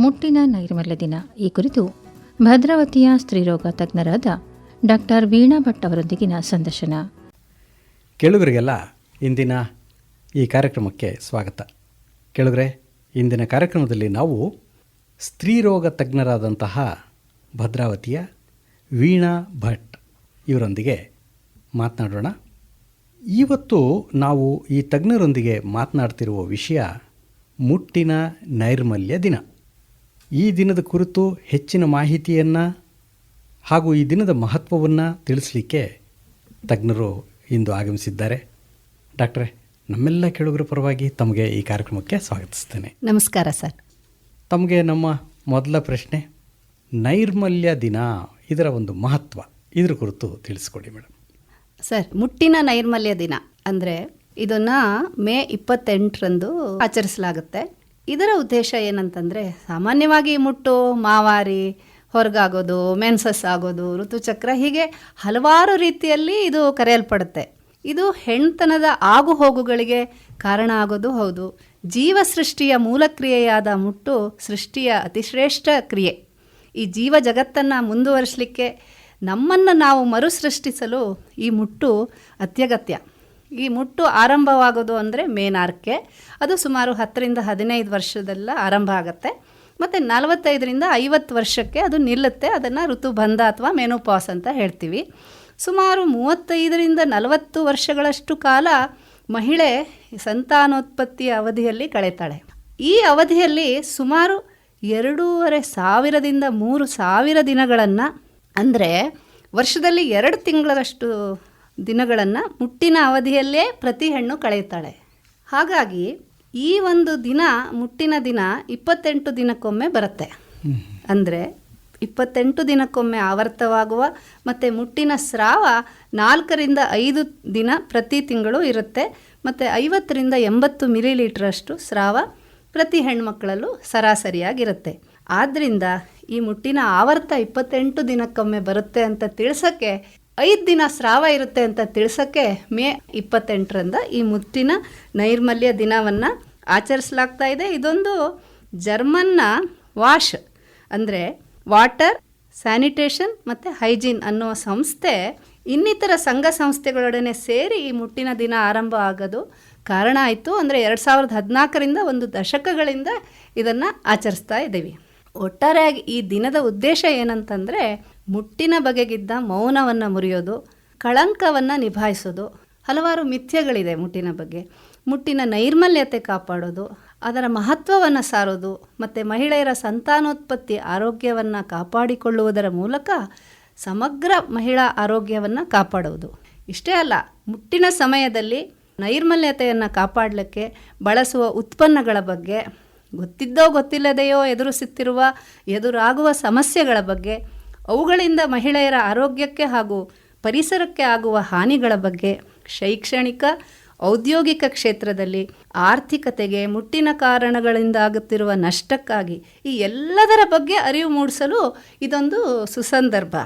ಮುಟ್ಟಿನ ನೈರ್ಮಲ್ಯ ದಿನ. ಈ ಕುರಿತು ಭದ್ರಾವತಿಯ ಸ್ತ್ರೀರೋಗ ತಜ್ಞರಾದ ಡಾಕ್ಟರ್ ವೀಣಾ ಭಟ್ ಅವರೊಂದಿಗಿನ ಸಂದರ್ಶನ. ಕೇಳುಗರಿಗೆಲ್ಲ ಇಂದಿನ ಈ ಕಾರ್ಯಕ್ರಮಕ್ಕೆ ಸ್ವಾಗತ. ಕೇಳುಗರೆ, ಇಂದಿನ ಕಾರ್ಯಕ್ರಮದಲ್ಲಿ ನಾವು ಸ್ತ್ರೀರೋಗ ತಜ್ಞರಾದಂತಹ ಭದ್ರಾವತಿಯ ವೀಣಾ ಭಟ್ ಇವರೊಂದಿಗೆ ಮಾತನಾಡೋಣ. ಇವತ್ತು ನಾವು ಈ ತಜ್ಞರೊಂದಿಗೆ ಮಾತನಾಡ್ತಿರುವ ವಿಷಯ ಮುಟ್ಟಿನ ನೈರ್ಮಲ್ಯ ದಿನ. ಈ ದಿನದ ಕುರಿತು ಹೆಚ್ಚಿನ ಮಾಹಿತಿಯನ್ನು ಹಾಗೂ ಈ ದಿನದ ಮಹತ್ವವನ್ನು ತಿಳಿಸಲಿಕ್ಕೆ ತಜ್ಞರು ಇಂದು ಆಗಮಿಸಿದ್ದಾರೆ. ಡಾಕ್ಟ್ರೆ ನಮ್ಮೆಲ್ಲ ಕೇಳುಗರ ಪರವಾಗಿ ತಮಗೆ ಈ ಕಾರ್ಯಕ್ರಮಕ್ಕೆ ಸ್ವಾಗತಿಸ್ತೇನೆ. ನಮಸ್ಕಾರ ಸರ್. ತಮಗೆ ನಮ್ಮ ಮೊದಲ ಪ್ರಶ್ನೆ ನೈರ್ಮಲ್ಯ ದಿನ ಇದರ ಒಂದು ಮಹತ್ವ ಇದರ ಕುರಿತು ತಿಳಿಸ್ಕೊಡಿ ಮೇಡಮ್ ಸರ್ ಮುಟ್ಟಿನ ನೈರ್ಮಲ್ಯ ದಿನ ಅಂದರೆ ಇದನ್ನು ಮೇ ಇಪ್ಪತ್ತೆಂಟರಂದು ಆಚರಿಸಲಾಗುತ್ತೆ. ಇದರ ಉದ್ದೇಶ ಏನಂತಂದರೆ ಸಾಮಾನ್ಯವಾಗಿ ಮುಟ್ಟು, ಮಾವಾರಿ, ಹೊರಗಾಗೋದು, ಮೆನ್ಸಸ್ ಆಗೋದು, ಋತುಚಕ್ರ ಹೀಗೆ ಹಲವಾರು ರೀತಿಯಲ್ಲಿ ಇದು ಕರೆಯಲ್ಪಡುತ್ತೆ. ಇದು ಹೆಣ್ತನದ ಆಗು ಹೋಗುಗಳಿಗೆ ಕಾರಣ ಆಗೋದು ಹೌದು. ಜೀವ ಸೃಷ್ಟಿಯ ಮೂಲ ಕ್ರಿಯೆಯಾದ ಮುಟ್ಟು ಸೃಷ್ಟಿಯ ಅತಿಶ್ರೇಷ್ಠ ಕ್ರಿಯೆ. ಈ ಜೀವ ಜಗತ್ತನ್ನು ಮುಂದುವರಿಸಲಿಕ್ಕೆ ನಮ್ಮನ್ನು ನಾವು ಮರುಸೃಷ್ಟಿಸಲು ಈ ಮುಟ್ಟು ಅತ್ಯಗತ್ಯ. ಈ ಮುಟ್ಟು ಆರಂಭವಾಗೋದು ಅಂದರೆ ಮೇನಾರ್ಕೆ. ಅದು ಸುಮಾರು ಹತ್ತರಿಂದ ಹದಿನೈದು ವರ್ಷದಲ್ಲ ಆರಂಭ ಆಗುತ್ತೆ. ಮತ್ತು ನಲವತ್ತೈದರಿಂದ ಐವತ್ತು ವರ್ಷಕ್ಕೆ ಅದು ನಿಲ್ಲುತ್ತೆ. ಅದನ್ನು ಋತುಬಂಧ ಅಥವಾ ಮೆನೋಪಾಸ್ ಅಂತ ಹೇಳ್ತೀವಿ. ಸುಮಾರು ಮೂವತ್ತೈದರಿಂದ ನಲವತ್ತು ವರ್ಷಗಳಷ್ಟು ಕಾಲ ಮಹಿಳೆ ಸಂತಾನೋತ್ಪತ್ತಿಯ ಅವಧಿಯಲ್ಲಿ ಕಳೆತಾಳೆ. ಈ ಅವಧಿಯಲ್ಲಿ ಸುಮಾರು ಎರಡೂವರೆ ಸಾವಿರದಿಂದ ಮೂರು ಸಾವಿರ ದಿನಗಳನ್ನು ಅಂದರೆ ವರ್ಷದಲ್ಲಿ ಎರಡು ತಿಂಗಳಷ್ಟು ದಿನಗಳನ್ನು ಮುಟ್ಟಿನ ಅವಧಿಯಲ್ಲೇ ಪ್ರತಿ ಹೆಣ್ಣು ಕಳೆಯುತ್ತಾಳೆ. ಹಾಗಾಗಿ ಈ ಒಂದು ದಿನ ಮುಟ್ಟಿನ ದಿನ ಇಪ್ಪತ್ತೆಂಟು ದಿನಕ್ಕೊಮ್ಮೆ ಬರುತ್ತೆ. ಅಂದರೆ ಇಪ್ಪತ್ತೆಂಟು ದಿನಕ್ಕೊಮ್ಮೆ ಆವರ್ತವಾಗುವ ಮತ್ತು ಮುಟ್ಟಿನ ಸ್ರಾವ ನಾಲ್ಕರಿಂದ ಐದು ದಿನ ಪ್ರತಿ ತಿಂಗಳು ಇರುತ್ತೆ. ಮತ್ತು ಐವತ್ತರಿಂದ ಎಂಬತ್ತು ಮಿಲಿಲೀಟ್ರಷ್ಟು ಸ್ರಾವ ಪ್ರತಿ ಹೆಣ್ಮಕ್ಕಳಲ್ಲೂ ಸರಾಸರಿಯಾಗಿರುತ್ತೆ. ಆದ್ದರಿಂದ ಈ ಮುಟ್ಟಿನ ಆವರ್ತ ಇಪ್ಪತ್ತೆಂಟು ದಿನಕ್ಕೊಮ್ಮೆ ಬರುತ್ತೆ ಅಂತ ತಿಳಿಸೋಕ್ಕೆ ಐದು ದಿನ ಸ್ರಾವ ಇರುತ್ತೆ ಅಂತ ತಿಳಿಸೋಕ್ಕೆ ಮೇ ಇಪ್ಪತ್ತೆಂಟರಿಂದ ಈ ಮುತ್ತಿನ ನೈರ್ಮಲ್ಯ ದಿನವನ್ನು ಆಚರಿಸಲಾಗ್ತಾ ಇದೆ. ಇದೊಂದು ಜರ್ಮನ್ನ ವಾಶ್ ಅಂದರೆ ವಾಟರ್, ಸ್ಯಾನಿಟೇಷನ್ ಮತ್ತು ಹೈಜೀನ್ ಅನ್ನೋ ಸಂಸ್ಥೆ ಇನ್ನಿತರ ಸಂಘ ಸಂಸ್ಥೆಗಳೊಡನೆ ಸೇರಿ ಈ ಮುಟ್ಟಿನ ದಿನ ಆರಂಭ ಆಗೋದು ಕಾರಣ ಆಯಿತು. ಅಂದರೆ ಎರಡು ಸಾವಿರದ ಹದಿನಾಲ್ಕರಿಂದ ಒಂದು ದಶಕಗಳಿಂದ ಇದನ್ನು ಆಚರಿಸ್ತಾ ಇದ್ದೀವಿ. ಒಟ್ಟಾರೆಯಾಗಿ ಈ ದಿನದ ಉದ್ದೇಶ ಏನಂತಂದರೆ ಮುಟ್ಟಿನ ಬಗೆಗಿದ್ದ ಮೌನವನ್ನು ಮುರಿಯೋದು, ಕಳಂಕವನ್ನು ನಿಭಾಯಿಸೋದು, ಹಲವಾರು ಮಿಥ್ಯಗಳಿದೆ ಮುಟ್ಟಿನ ಬಗ್ಗೆ. ಮುಟ್ಟಿನ ನೈರ್ಮಲ್ಯತೆ ಕಾಪಾಡೋದು, ಅದರ ಮಹತ್ವವನ್ನು ಸಾರೋದು, ಮತ್ತು ಮಹಿಳೆಯರ ಸಂತಾನೋತ್ಪತ್ತಿ ಆರೋಗ್ಯವನ್ನು ಕಾಪಾಡಿಕೊಳ್ಳುವುದರ ಮೂಲಕ ಸಮಗ್ರ ಮಹಿಳಾ ಆರೋಗ್ಯವನ್ನು ಕಾಪಾಡುವುದು ಇಷ್ಟೇ ಅಲ್ಲ, ಮುಟ್ಟಿನ ಸಮಯದಲ್ಲಿ ನೈರ್ಮಲ್ಯತೆಯನ್ನು ಕಾಪಾಡಲಿಕ್ಕೆ ಬಳಸುವ ಉತ್ಪನ್ನಗಳ ಬಗ್ಗೆ, ಗೊತ್ತಿದ್ದೋ ಗೊತ್ತಿಲ್ಲದೆಯೋ ಎದುರಿಸುತ್ತಿರುವ, ಎದುರಾಗುವ ಸಮಸ್ಯೆಗಳ ಬಗ್ಗೆ ಅವುಗಳಿಂದ ಮಹಿಳೆಯರ ಆರೋಗ್ಯಕ್ಕೆ ಹಾಗೂ ಪರಿಸರಕ್ಕೆ ಆಗುವ ಹಾನಿಗಳ ಬಗ್ಗೆ ಶೈಕ್ಷಣಿಕ, ಔದ್ಯೋಗಿಕ ಕ್ಷೇತ್ರದಲ್ಲಿ ಆರ್ಥಿಕತೆಗೆ ಮುಟ್ಟಿನ ಕಾರಣಗಳಿಂದಾಗುತ್ತಿರುವ ನಷ್ಟಕ್ಕಾಗಿ ಈ ಎಲ್ಲದರ ಬಗ್ಗೆ ಅರಿವು ಮೂಡಿಸಲು ಇದೊಂದು ಸುಸಂದರ್ಭ.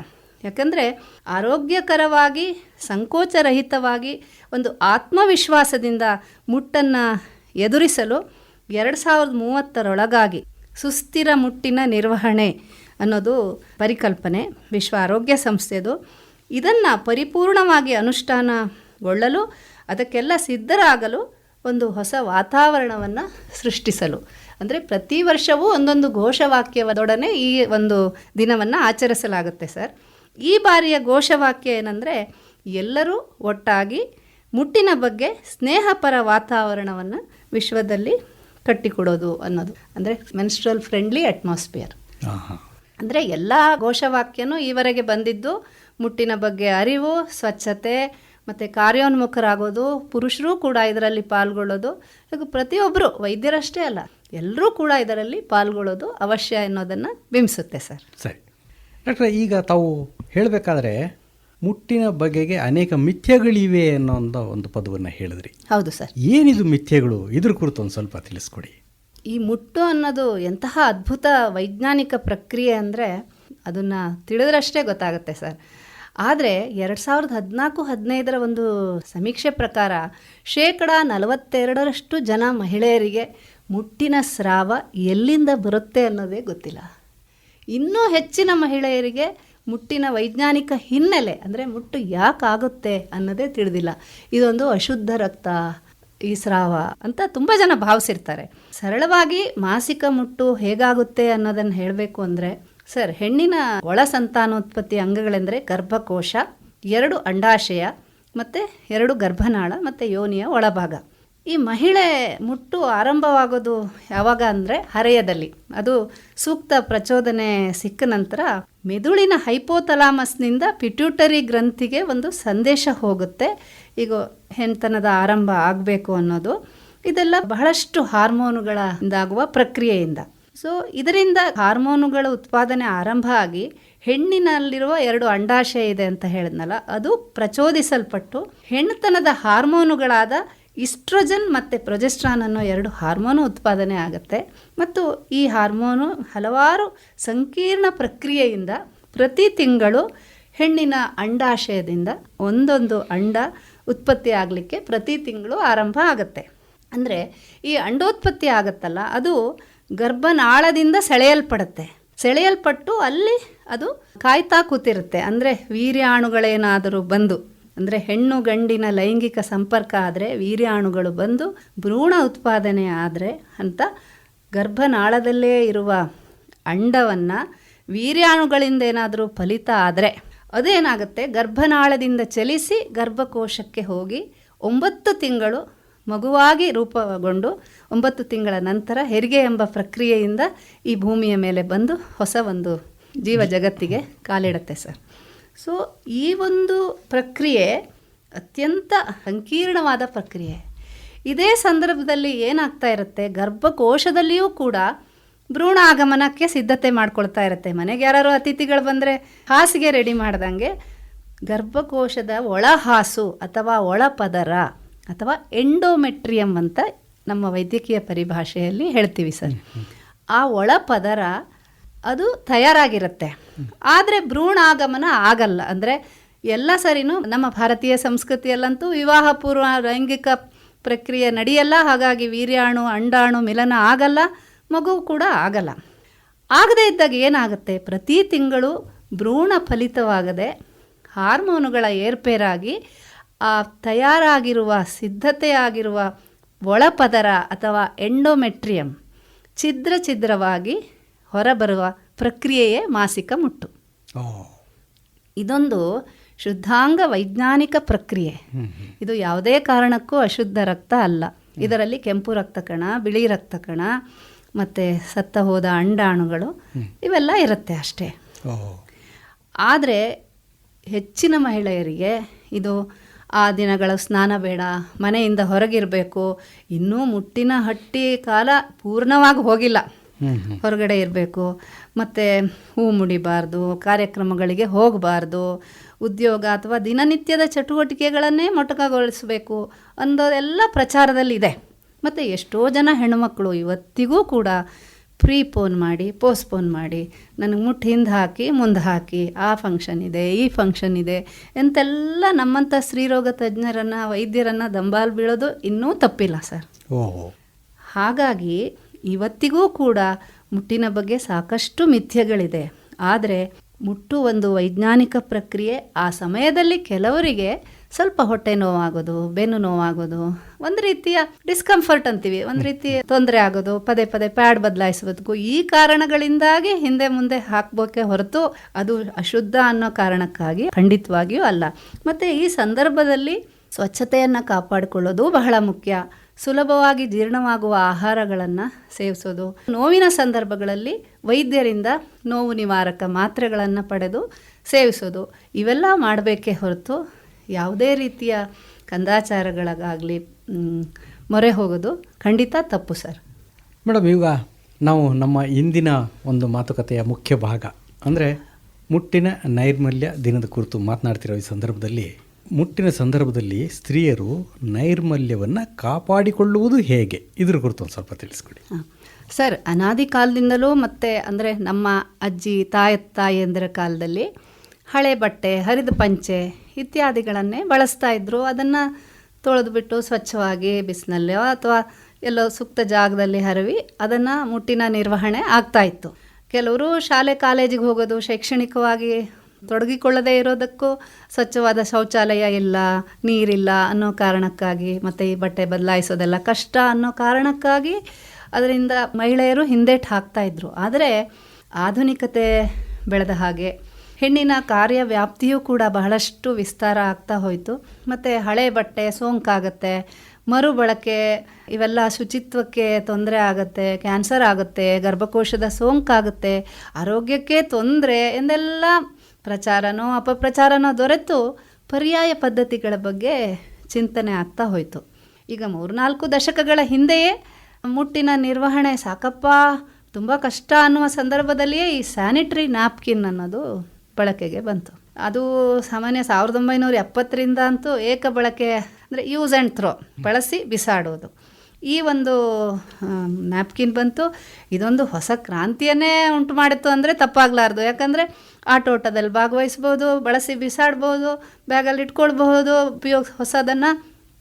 ಯಾಕಂದರೆ ಆರೋಗ್ಯಕರವಾಗಿ, ಸಂಕೋಚರಹಿತವಾಗಿ, ಒಂದು ಆತ್ಮವಿಶ್ವಾಸದಿಂದ ಮುಟ್ಟನ್ನು ಎದುರಿಸಲು ಎರಡು ಸಾವಿರದ ಮೂವತ್ತರೊಳಗಾಗಿ ಸುಸ್ಥಿರ ಮುಟ್ಟಿನ ನಿರ್ವಹಣೆ ಅನ್ನೋದು ಪರಿಕಲ್ಪನೆ, ವಿಶ್ವ ಆರೋಗ್ಯ ಸಂಸ್ಥೆದು. ಇದನ್ನು ಪರಿಪೂರ್ಣವಾಗಿ ಅನುಷ್ಠಾನಗೊಳ್ಳಲು, ಅದಕ್ಕೆಲ್ಲ ಸಿದ್ಧರಾಗಲು ಒಂದು ಹೊಸ ವಾತಾವರಣವನ್ನು ಸೃಷ್ಟಿಸಲು. ಅಂದರೆ ಪ್ರತಿ ವರ್ಷವೂ ಒಂದೊಂದು ಘೋಷವಾಕ್ಯವದೊಡನೆ ಈ ಒಂದು ದಿನವನ್ನು ಆಚರಿಸಲಾಗುತ್ತೆ ಸರ್. ಈ ಬಾರಿಯ ಘೋಷವಾಕ್ಯ ಏನಂದರೆ, ಎಲ್ಲರೂ ಒಟ್ಟಾಗಿ ಮುಟ್ಟಿನ ಬಗ್ಗೆ ಸ್ನೇಹಪರ ವಾತಾವರಣವನ್ನು ವಿಶ್ವದಲ್ಲಿ ಕಟ್ಟಿಕೊಡೋದು ಅನ್ನೋದು. ಅಂದರೆ ಮೆನ್ಸ್ಟ್ರಲ್ ಫ್ರೆಂಡ್ಲಿ ಅಟ್ಮಾಸ್ಫಿಯರ್ ಅಂದರೆ ಎಲ್ಲ ಘೋಷವಾಕ್ಯನೂ ಈವರೆಗೆ ಬಂದಿದ್ದು ಮುಟ್ಟಿನ ಬಗ್ಗೆ ಅರಿವು ಸ್ವಚ್ಛತೆ ಮತ್ತು ಕಾರ್ಯೋನ್ಮುಖರಾಗೋದು ಪುರುಷರು ಕೂಡ ಇದರಲ್ಲಿ ಪಾಲ್ಗೊಳ್ಳೋದು. ಹಾಗೂ ಪ್ರತಿಯೊಬ್ಬರು ವೈದ್ಯರಷ್ಟೇ ಅಲ್ಲ ಎಲ್ಲರೂ ಕೂಡ ಇದರಲ್ಲಿ ಪಾಲ್ಗೊಳ್ಳೋದು ಅವಶ್ಯ ಅನ್ನೋದನ್ನು ಬಿಂಬಿಸುತ್ತೆ ಸರ್. ಸರಿ. ಡಾಕ್ಟ್ರೆ ಈಗ ತಾವು ಹೇಳಬೇಕಾದ್ರೆ ಮುಟ್ಟಿನ ಬಗೆಗೆ ಅನೇಕ ಮಿಥ್ಯಗಳಿವೆ ಅನ್ನೋ ಒಂದು ಒಂದು ಪದವನ್ನು ಹೇಳಿದ್ರಿ. ಹೌದು ಸರ್. ಏನಿದು ಮಿಥ್ಯಗಳು? ಇದ್ರ ಕುರಿತು ಒಂದು ಸ್ವಲ್ಪ ತಿಳಿಸ್ಕೊಡಿ. ಈ ಮುಟ್ಟು ಅನ್ನೋದು ಎಂತಹ ಅದ್ಭುತ ವೈಜ್ಞಾನಿಕ ಪ್ರಕ್ರಿಯೆ ಅಂದರೆ ಅದನ್ನು ತಿಳಿದ್ರಷ್ಟೇ ಗೊತ್ತಾಗುತ್ತೆ ಸರ್. ಆದರೆ ಎರಡು ಸಾವಿರದ ಹದಿನಾಲ್ಕು ಹದಿನೈದರ ಒಂದು ಸಮೀಕ್ಷೆ ಪ್ರಕಾರ ಶೇಕಡ ನಲವತ್ತೆರಡರಷ್ಟು ಜನ ಮಹಿಳೆಯರಿಗೆ ಮುಟ್ಟಿನ ಸ್ರಾವ ಎಲ್ಲಿಂದ ಬರುತ್ತೆ ಅನ್ನೋದೇ ಗೊತ್ತಿಲ್ಲ. ಇನ್ನೂ ಹೆಚ್ಚಿನ ಮಹಿಳೆಯರಿಗೆ ಮುಟ್ಟಿನ ವೈಜ್ಞಾನಿಕ ಹಿನ್ನೆಲೆ ಅಂದರೆ ಮುಟ್ಟು ಯಾಕಾಗುತ್ತೆ ಅನ್ನೋದೇ ತಿಳಿದಿಲ್ಲ. ಇದೊಂದು ಅಶುದ್ಧ ರಕ್ತ ಈ ಸ್ರಾವ ಅಂತ ತುಂಬ ಜನ ಭಾವಿಸಿರ್ತಾರೆ. ಸರಳವಾಗಿ ಮಾಸಿಕ ಮುಟ್ಟು ಹೇಗಾಗುತ್ತೆ ಅನ್ನೋದನ್ನು ಹೇಳಬೇಕು ಅಂದರೆ, ಸರ್, ಹೆಣ್ಣಿನ ಒಳ ಸಂತಾನೋತ್ಪತ್ತಿ ಅಂಗಗಳೆಂದರೆ ಗರ್ಭಕೋಶ, ಎರಡು ಅಂಡಾಶಯ ಮತ್ತು ಎರಡು ಗರ್ಭನಾಳ ಮತ್ತು ಯೋನಿಯ ಒಳಭಾಗ. ಈ ಮಹಿಳೆ ಮುಟ್ಟು ಆರಂಭವಾಗೋದು ಯಾವಾಗ ಅಂದರೆ ಹರೆಯದಲ್ಲಿ. ಅದು ಸೂಕ್ತ ಪ್ರಚೋದನೆ ಸಿಕ್ಕ ನಂತರ ಮೆದುಳಿನ ಹೈಪೋತಲಾಮಸ್ನಿಂದ ಪಿಟ್ಯೂಟರಿ ಗ್ರಂಥಿಗೆ ಒಂದು ಸಂದೇಶ ಹೋಗುತ್ತೆ. ಈಗ ಹೆಣ್ತನದ ಆರಂಭ ಆಗಬೇಕು ಅನ್ನೋದು. ಇದೆಲ್ಲ ಬಹಳಷ್ಟು ಹಾರ್ಮೋನುಗಳಿಂದಾಗುವ ಪ್ರಕ್ರಿಯೆಯಿಂದ. ಸೊ ಇದರಿಂದ ಹಾರ್ಮೋನುಗಳ ಉತ್ಪಾದನೆ ಆರಂಭ ಆಗಿ ಹೆಣ್ಣಿನಲ್ಲಿರುವ ಎರಡು ಅಂಡಾಶಯ ಇದೆ ಅಂತ ಹೇಳಿದ್ನಲ್ಲ, ಅದು ಪ್ರಚೋದಿಸಲ್ಪಟ್ಟು ಹೆಣ್ಣುತನದ ಹಾರ್ಮೋನುಗಳಾದ ಇಸ್ಟ್ರೋಜನ್ ಮತ್ತು ಪ್ರೊಜೆಸ್ಟ್ರಾನ್ ಅನ್ನೋ ಎರಡು ಹಾರ್ಮೋನು ಉತ್ಪಾದನೆ ಆಗುತ್ತೆ. ಮತ್ತು ಈ ಹಾರ್ಮೋನು ಹಲವಾರು ಸಂಕೀರ್ಣ ಪ್ರಕ್ರಿಯೆಯಿಂದ ಪ್ರತಿ ತಿಂಗಳು ಹೆಣ್ಣಿನ ಅಂಡಾಶಯದಿಂದ ಒಂದೊಂದು ಅಂಡ ಉತ್ಪತ್ತಿ ಆಗಲಿಕ್ಕೆ ಪ್ರತಿ ತಿಂಗಳು ಆರಂಭ ಆಗುತ್ತೆ. ಅಂದರೆ ಈ ಅಂಡೋತ್ಪತ್ತಿ ಆಗುತ್ತಲ್ಲ, ಅದು ಗರ್ಭನಾಳದಿಂದ ಸೆಳೆಯಲ್ಪಡುತ್ತೆ. ಸೆಳೆಯಲ್ಪಟ್ಟು ಅಲ್ಲಿ ಅದು ಕಾಯ್ತಾ ಕೂತಿರುತ್ತೆ. ಅಂದರೆ ವೀರ್ಯಾಣುಗಳೇನಾದರೂ ಬಂದು ಅಂದರೆ ಹೆಣ್ಣು ಗಂಡಿನ ಲೈಂಗಿಕ ಸಂಪರ್ಕ ಆದರೆ ವೀರ್ಯಾಣುಗಳು ಬಂದು ಭ್ರೂಣ ಉತ್ಪಾದನೆ ಆದರೆ ಅಂತ ಗರ್ಭನಾಳದಲ್ಲೇ ಇರುವ ಅಂಡವನ್ನು ವೀರ್ಯಾಣುಗಳಿಂದ ಏನಾದರೂ ಫಲಿತ ಆದರೆ ಅದೇನಾಗುತ್ತೆ? ಗರ್ಭನಾಳದಿಂದ ಚಲಿಸಿ ಗರ್ಭಕೋಶಕ್ಕೆ ಹೋಗಿ ಒಂಬತ್ತು ತಿಂಗಳು ಮಗುವಾಗಿ ರೂಪಗೊಂಡು ಒಂಬತ್ತು ತಿಂಗಳ ನಂತರ ಹೆರಿಗೆ ಎಂಬ ಪ್ರಕ್ರಿಯೆಯಿಂದ ಈ ಭೂಮಿಯ ಮೇಲೆ ಬಂದು ಹೊಸ ಒಂದು ಜೀವ ಜಗತ್ತಿಗೆ ಕಾಲಿಡುತ್ತೆ ಸರ್. ಸೊ ಈ ಒಂದು ಪ್ರಕ್ರಿಯೆ ಅತ್ಯಂತ ಸಂಕೀರ್ಣವಾದ ಪ್ರಕ್ರಿಯೆ. ಇದೇ ಸಂದರ್ಭದಲ್ಲಿ ಏನಾಗ್ತಾ ಇರುತ್ತೆ? ಗರ್ಭಕೋಶದಲ್ಲಿಯೂ ಕೂಡ ಭ್ರೂಣ ಆಗಮನಕ್ಕೆ ಸಿದ್ಧತೆ ಮಾಡ್ಕೊಳ್ತಾ ಇರುತ್ತೆ. ಮನೆಗೆ ಯಾರು ಅತಿಥಿಗಳು ಬಂದರೆ ಹಾಸಿಗೆ ರೆಡಿ ಮಾಡ್ದಂಗೆ ಗರ್ಭಕೋಶದ ಒಳಹಾಸು ಅಥವಾ ಒಳಪದರ ಅಥವಾ ಎಂಡೋಮೆಟ್ರಿಯಂ ಅಂತ ನಮ್ಮ ವೈದ್ಯಕೀಯ ಪರಿಭಾಷೆಯಲ್ಲಿ ಹೇಳ್ತೀವಿ ಸರ್. ಆ ಒಳಪದರ ಅದು ತಯಾರಾಗಿರುತ್ತೆ. ಆದರೆ ಭ್ರೂಣಾಗಮನ ಆಗಲ್ಲ. ಅಂದರೆ ಎಲ್ಲ ಸರಿನೂ ನಮ್ಮ ಭಾರತೀಯ ಸಂಸ್ಕೃತಿಯಲ್ಲಂತೂ ವಿವಾಹ ಪೂರ್ವ ಲೈಂಗಿಕ ಪ್ರಕ್ರಿಯೆ ನಡೆಯಲ್ಲ. ಹಾಗಾಗಿ ವೀರ್ಯಾಣು, ಅಂಡಾಣು ಮಿಲನ ಆಗಲ್ಲ, ಮಗು ಕೂಡ ಆಗಲ್ಲ. ಆಗದೇ ಇದ್ದಾಗ ಏನಾಗುತ್ತೆ? ಪ್ರತಿ ತಿಂಗಳು ಭ್ರೂಣ ಫಲಿತವಾಗದೆ ಹಾರ್ಮೋನುಗಳ ಏರ್ಪೇರಾಗಿ ಆ ತಯಾರಾಗಿರುವ ಸಿದ್ಧತೆಯಾಗಿರುವ ಒಳಪದರ ಅಥವಾ ಎಂಡೋಮೆಟ್ರಿಯಂ ಛಿದ್ರ ಛಿದ್ರವಾಗಿ ಹೊರಬರುವ ಪ್ರಕ್ರಿಯೆಯೇ ಮಾಸಿಕ ಮುಟ್ಟು. ಇದೊಂದು ಶುದ್ಧಾಂಗ ವೈಜ್ಞಾನಿಕ ಪ್ರಕ್ರಿಯೆ. ಇದು ಯಾವುದೇ ಕಾರಣಕ್ಕೂ ಅಶುದ್ಧ ರಕ್ತ ಅಲ್ಲ. ಇದರಲ್ಲಿ ಕೆಂಪು ರಕ್ತ ಕಣ ಬಿಳಿ ರಕ್ತ ಕಣ ಮತ್ತು ಸತ್ತ ಹೋದ ಅಂಡಾಣುಗಳು ಇವೆಲ್ಲ ಇರುತ್ತೆ ಅಷ್ಟೇ. ಆದರೆ ಹೆಚ್ಚಿನ ಮಹಿಳೆಯರಿಗೆ ಇದು ಆ ದಿನಗಳ ಸ್ನಾನ ಬೇಡ ಮನೆಯಿಂದ ಹೊರಗಿರಬೇಕು ಇನ್ನೂ ಮುಟ್ಟಿನ ಹಟ್ಟಿ ಕಾಲ ಪೂರ್ಣವಾಗಿ ಹೋಗಿಲ್ಲ. ಹೊರಗಡೆ ಇರಬೇಕು. ಮತ್ತು ಹೂ ಮುಡಿಬಾರ್ದು ಕಾರ್ಯಕ್ರಮಗಳಿಗೆ ಹೋಗಬಾರ್ದು ಉದ್ಯೋಗ ಅಥವಾ ದಿನನಿತ್ಯದ ಚಟುವಟಿಕೆಗಳನ್ನೇ ಮೊಟಕಗೊಳಿಸಬೇಕು ಅನ್ನೋದೆಲ್ಲ ಪ್ರಚಾರದಲ್ಲಿದೆ. ಮತ್ತು ಎಷ್ಟೋ ಜನ ಹೆಣ್ಣುಮಕ್ಕಳು ಇವತ್ತಿಗೂ ಕೂಡ ಪ್ರೀಪೋನ್ ಮಾಡಿ ಪೋಸ್ಟ್ಪೋನ್ ಮಾಡಿ ನನಗೆ ಮುಟ್ಟು ಹಿಂದೆ ಹಾಕಿ ಮುಂದೆ ಹಾಕಿ ಆ ಫಂಕ್ಷನ್ ಇದೆ ಈ ಫಂಕ್ಷನ್ ಇದೆ ಎಂತೆಲ್ಲ ನಮ್ಮಂಥ ಸ್ತ್ರೀರೋಗ ತಜ್ಞರನ್ನು ವೈದ್ಯರನ್ನು ದಂಬಾಲ್ ಬೀಳೋದು ಇನ್ನೂ ತಪ್ಪಿಲ್ಲ ಸರ್. ಹಾಗಾಗಿ ಇವತ್ತಿಗೂ ಕೂಡ ಮುಟ್ಟಿನ ಬಗ್ಗೆ ಸಾಕಷ್ಟು ಮಿಥ್ಯಗಳಿದೆ. ಆದರೆ ಮುಟ್ಟು ಒಂದು ವೈಜ್ಞಾನಿಕ ಪ್ರಕ್ರಿಯೆ ಆ ಸಮಯದಲ್ಲಿ ಕೆಲವರಿಗೆ ಸ್ವಲ್ಪ ಹೊಟ್ಟೆ ನೋವಾಗೋದು ಬೆನ್ನು ನೋವಾಗೋದು ಒಂದು ರೀತಿಯ ಡಿಸ್ಕಂಫರ್ಟ್ ಅಂತೀವಿ ಒಂದು ರೀತಿ ತೊಂದರೆ ಆಗೋದು ಪದೇ ಪದೇ ಪ್ಯಾಡ್ ಬದಲಾಯಿಸಬೇಕು ಈ ಕಾರಣಗಳಿಂದಾಗಿ ಹಿಂದೆ ಮುಂದೆ ಹಾಕ್ಬೋಕೆ ಹೊರತು ಅದು ಅಶುದ್ಧ ಅನ್ನೋ ಕಾರಣಕ್ಕಾಗಿ ಖಂಡಿತವಾಗಿಯೂ ಅಲ್ಲ. ಮತ್ತು ಈ ಸಂದರ್ಭದಲ್ಲಿ ಸ್ವಚ್ಛತೆಯನ್ನು ಕಾಪಾಡಿಕೊಳ್ಳೋದು ಬಹಳ ಮುಖ್ಯ. ಸುಲಭವಾಗಿ ಜೀರ್ಣವಾಗುವ ಆಹಾರಗಳನ್ನು ಸೇವಿಸೋದು. ನೋವಿನ ಸಂದರ್ಭಗಳಲ್ಲಿ ವೈದ್ಯರಿಂದ ನೋವು ನಿವಾರಕ ಮಾತ್ರೆಗಳನ್ನು ಪಡೆದು ಸೇವಿಸೋದು. ಇವೆಲ್ಲ ಮಾಡಬೇಕೇ ಹೊರತು ಯಾವುದೇ ರೀತಿಯ ಕಂದಾಚಾರಗಳಿಗಾಗಲಿ ಮೊರೆ ಹೋಗೋದು ಖಂಡಿತ ತಪ್ಪು ಸರ್. ಮೇಡಮ್ ಈಗ ನಾವು ನಮ್ಮ ಇಂದಿನ ಒಂದು ಮಾತುಕತೆಯ ಮುಖ್ಯ ಭಾಗ. ಅಂದರೆ ಮುಟ್ಟಿನ ನೈರ್ಮಲ್ಯ ದಿನದ ಕುರಿತು ಮಾತನಾಡ್ತಿರೋ ಈ ಸಂದರ್ಭದಲ್ಲಿ ಮುಟ್ಟಿನ ಸಂದರ್ಭದಲ್ಲಿ ಸ್ತ್ರೀಯರು ನೈರ್ಮಲ್ಯವನ್ನು ಕಾಪಾಡಿಕೊಳ್ಳುವುದು ಹೇಗೆ? ಇದ್ರ ಕುರಿತು ಒಂದು ಸ್ವಲ್ಪ ತಿಳಿಸ್ಕೊಡಿ. ಸರ್, ಅನಾದಿ ಕಾಲದಿಂದಲೂ ಮತ್ತು ಅಂದರೆ ನಮ್ಮ ಅಜ್ಜಿ ತಾಯ ತಾಯಿಯಂದಿರ ಕಾಲದಲ್ಲಿ ಹಳೆ ಬಟ್ಟೆ, ಹರಿದ ಪಂಚೆ ಇತ್ಯಾದಿಗಳನ್ನೇ ಬಳಸ್ತಾ ಇದ್ದರು ಅದನ್ನು ತೊಳೆದುಬಿಟ್ಟು ಸ್ವಚ್ಛವಾಗಿ ಬಿಸಿನಲ್ಲೋ ಅಥವಾ ಎಲ್ಲೋ ಸೂಕ್ತ ಜಾಗದಲ್ಲಿ ಹರವಿ ಅದನ್ನು ಮುಟ್ಟಿನ ನಿರ್ವಹಣೆ ಆಗ್ತಾಯಿತ್ತು ಕೆಲವರು ಶಾಲೆ, ಕಾಲೇಜಿಗೆ ಹೋಗೋದು ಶೈಕ್ಷಣಿಕವಾಗಿ ತೊಡಗಿಕೊಳ್ಳದೇ ಇರೋದಕ್ಕೂ ಸ್ವಚ್ಛವಾದ ಶೌಚಾಲಯ ಇಲ್ಲ, ನೀರಿಲ್ಲ ಅನ್ನೋ ಕಾರಣಕ್ಕಾಗಿ ಮತ್ತು ಈ ಬಟ್ಟೆ ಬದಲಾಯಿಸೋದೆಲ್ಲ ಕಷ್ಟ ಅನ್ನೋ ಕಾರಣಕ್ಕಾಗಿ ಅದರಿಂದ ಮಹಿಳೆಯರು ಹಿಂದೇಟು ಹಾಕ್ತಾ ಇದ್ರು. ಆದರೆ ಆಧುನಿಕತೆ ಬೆಳೆದ ಹಾಗೆ ಹೆಣ್ಣಿನ ಕಾರ್ಯ ವ್ಯಾಪ್ತಿಯೂ ಕೂಡ ಬಹಳಷ್ಟು ವಿಸ್ತಾರ ಆಗ್ತಾ ಹೋಯಿತು. ಮತ್ತು ಹಳೆ ಬಟ್ಟೆ ಸೋಂಕಾಗತ್ತೆ ಮರುಬಳಕೆ ಇವೆಲ್ಲ ಶುಚಿತ್ವಕ್ಕೆ ತೊಂದರೆ ಆಗುತ್ತೆ, ಕ್ಯಾನ್ಸರ್ ಆಗುತ್ತೆ, ಗರ್ಭಕೋಶದ ಸೋಂಕಾಗುತ್ತೆ, ಆರೋಗ್ಯಕ್ಕೆ ತೊಂದರೆ ಎಂದೆಲ್ಲ ಪ್ರಚಾರನೋ ಅಪಪ್ರಚಾರನೋ ದೊರೆತು ಪರ್ಯಾಯ ಪದ್ಧತಿಗಳ ಬಗ್ಗೆ ಚಿಂತನೆ ಆಗ್ತಾ ಹೋಯಿತು. ಈಗ ಮೂರ್ನಾಲ್ಕು ದಶಕಗಳ ಹಿಂದೆಯೇ ಮುಟ್ಟಿನ ನಿರ್ವಹಣೆ ಸಾಕಪ್ಪ. ತುಂಬ ಕಷ್ಟ ಅನ್ನುವ ಸಂದರ್ಭದಲ್ಲಿಯೇ ಈ ಸ್ಯಾನಿಟರಿ ನ್ಯಾಪ್ಕಿನ್ ಅನ್ನೋದು ಬಳಕೆಗೆ ಬಂತು. ಅದು ಸಾಮಾನ್ಯ ಸಾವಿರದ ಒಂಬೈನೂರ ಎಪ್ಪತ್ತರಿಂದ ಅಂತೂ ಏಕ ಬಳಕೆ, ಅಂದರೆ ಯೂಸ್ ಆ್ಯಂಡ್ ಥ್ರೋ ಬಳಸಿ ಬಿಸಾಡೋದು. ಈ ಒಂದು ನ್ಯಾಪ್ಕಿನ್ ಬಂತು. ಇದೊಂದು ಹೊಸ ಕ್ರಾಂತಿಯನ್ನೇ ಉಂಟು ಮಾಡಿತ್ತು ಅಂದರೆ ತಪ್ಪಾಗಲಾರ್ದು. ಯಾಕಂದರೆ ಆಟೋಟದಲ್ಲಿ ಭಾಗವಹಿಸ್ಬೋದು, ಬಳಸಿ ಬಿಸಾಡ್ಬೋದು, ಬ್ಯಾಗಲ್ಲಿ ಇಟ್ಕೊಳ್ಬಹುದು, ಉಪಯೋಗ, ಹೊಸದನ್ನು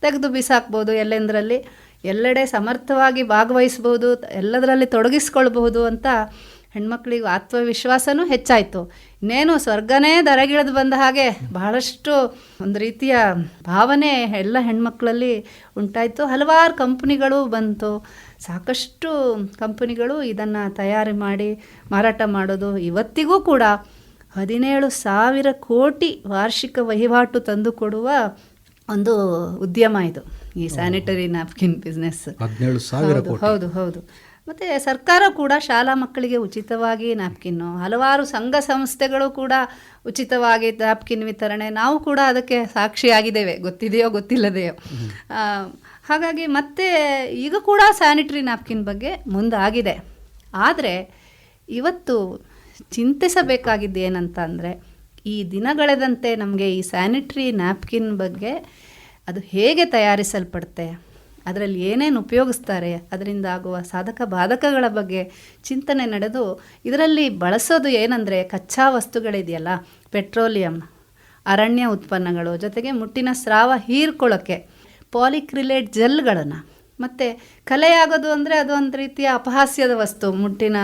ತೆಗೆದು ಬಿಸಾಕ್ಬೋದು ಎಲ್ಲೆಂದರಲ್ಲಿ. ಎಲ್ಲೆಡೆ ಸಮರ್ಥವಾಗಿ ಭಾಗವಹಿಸ್ಬೋದು, ಎಲ್ಲದರಲ್ಲಿ ತೊಡಗಿಸ್ಕೊಳ್ಬಹುದು ಅಂತ ಹೆಣ್ಮಕ್ಳಿಗೆ ಆತ್ಮವಿಶ್ವಾಸನೂ ಹೆಚ್ಚಾಯಿತು. ಇನ್ನೇನು ಸ್ವರ್ಗನೇ ದರಗಿಳಿದು ಬಂದ ಹಾಗೆ ಬಹಳಷ್ಟು ಒಂದು ರೀತಿಯ ಭಾವನೆ ಎಲ್ಲ ಹೆಣ್ಮಕ್ಳಲ್ಲಿ ಉಂಟಾಯಿತು. ಹಲವಾರು ಕಂಪ್ನಿಗಳು ಬಂತು. ಸಾಕಷ್ಟು ಕಂಪನಿಗಳು ಇದನ್ನು ತಯಾರಿ ಮಾಡಿ ಮಾರಾಟ ಮಾಡೋದು ಇವತ್ತಿಗೂ ಕೂಡ ಹದಿನೇಳು ಸಾವಿರ ಕೋಟಿ ವಾರ್ಷಿಕ ವಹಿವಾಟು ತಂದುಕೊಡುವ ಒಂದು ಉದ್ಯಮ ಇದು ಈ ಸ್ಯಾನಿಟರಿ ನ್ಯಾಪ್ಕಿನ್ ಬಿಸ್ನೆಸ್ ಹದಿನೇಳು ಸಾವಿರ ಹೌದು ಹೌದು ಹೌದು. ಮತ್ತು ಸರ್ಕಾರ ಕೂಡ ಶಾಲಾ ಮಕ್ಕಳಿಗೆ ಉಚಿತವಾಗಿ ನ್ಯಾಪ್ಕಿನ್ನು ಹಲವಾರು ಸಂಘ ಸಂಸ್ಥೆಗಳು ಕೂಡ ಉಚಿತವಾಗಿ ನ್ಯಾಪ್ಕಿನ್ ವಿತರಣೆ. ನಾವು ಕೂಡ ಅದಕ್ಕೆ ಸಾಕ್ಷಿಯಾಗಿದ್ದೇವೆ. ಗೊತ್ತಿದೆಯೋ ಗೊತ್ತಿಲ್ಲದೆಯೋ. ಹಾಗಾಗಿ ಮತ್ತೆ ಈಗ ಕೂಡ ಸ್ಯಾನಿಟರಿ ನ್ಯಾಪ್ಕಿನ್ ಬಗ್ಗೆ ಮುಂದಾಗಿದೆ. ಆದರೆ ಇವತ್ತು ಚಿಂತಿಸಬೇಕಾಗಿದ್ದು ಏನಂತ ಅಂದರೆ, ಈ ದಿನಗಳೆದಂತೆ ನಮಗೆ ಈ ಸ್ಯಾನಿಟ್ರಿ ನ್ಯಾಪ್ಕಿನ್ ಬಗ್ಗೆ ಅದು ಹೇಗೆ ತಯಾರಿಸಲ್ಪಡುತ್ತೆ, ಅದರಲ್ಲಿ ಏನೇನು ಉಪಯೋಗಿಸ್ತಾರೆ, ಅದರಿಂದ ಆಗುವ ಸಾಧಕ ಬಾಧಕಗಳ ಬಗ್ಗೆ ಚಿಂತನೆ ನಡೆದು ಇದರಲ್ಲಿ ಬಳಸೋದು ಏನಂದರೆ ಕಚ್ಚಾ ವಸ್ತುಗಳಿದೆಯಲ್ಲ, ಪೆಟ್ರೋಲಿಯಂ, ಅರಣ್ಯ ಉತ್ಪನ್ನಗಳು, ಜೊತೆಗೆ ಮುಟ್ಟಿನ ಸ್ರಾವ ಹೀರ್ಕೊಳ್ಳೋಕ್ಕೆ ಪಾಲಿಕ್ರಿಲೇಟ್ ಜೆಲ್ಗಳನ್ನು. ಮತ್ತು ಕಲೆಯಾಗೋದು ಅಂದರೆ ಅದು ಒಂದು ರೀತಿಯ ಅಪಹಾಸ್ಯದ ವಸ್ತು, ಮುಟ್ಟಿನ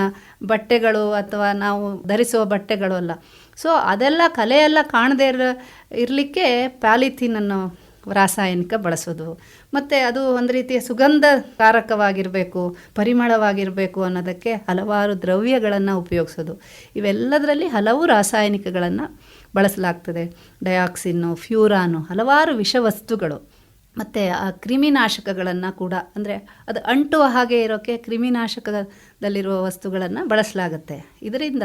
ಬಟ್ಟೆಗಳು ಅಥವಾ ನಾವು ಧರಿಸುವ ಬಟ್ಟೆಗಳು ಅಲ್ಲ. ಸೊ ಅದೆಲ್ಲ ಕಲೆಯೆಲ್ಲ ಕಾಣದೇ ಇರೋ, ಇರಲಿಕ್ಕೆ ಪ್ಯಾಲಿಥೀನನ್ನು ರಾಸಾಯನಿಕ ಬಳಸೋದು. ಮತ್ತು ಅದು ಒಂದು ರೀತಿಯ ಸುಗಂಧಕಾರಕವಾಗಿರಬೇಕು, ಪರಿಮಳವಾಗಿರಬೇಕು ಅನ್ನೋದಕ್ಕೆ ಹಲವಾರು ದ್ರವ್ಯಗಳನ್ನು ಉಪಯೋಗಿಸೋದು. ಇವೆಲ್ಲದರಲ್ಲಿ ಹಲವು ರಾಸಾಯನಿಕಗಳನ್ನು ಬಳಸಲಾಗ್ತದೆ. ಡಯಾಕ್ಸಿನ್ನು ಫ್ಯೂರಾನು, ಹಲವಾರು ವಿಷವಸ್ತುಗಳು. ಮತ್ತು, ಆ, ಕ್ರಿಮಿನಾಶಕಗಳನ್ನು ಕೂಡ, ಅಂದರೆ ಅದು ಅಂಟುವ ಹಾಗೆ ಇರೋಕ್ಕೆ ಕ್ರಿಮಿನಾಶಕದಲ್ಲಿರುವ ವಸ್ತುಗಳನ್ನು ಬಳಸಲಾಗುತ್ತೆ. ಇದರಿಂದ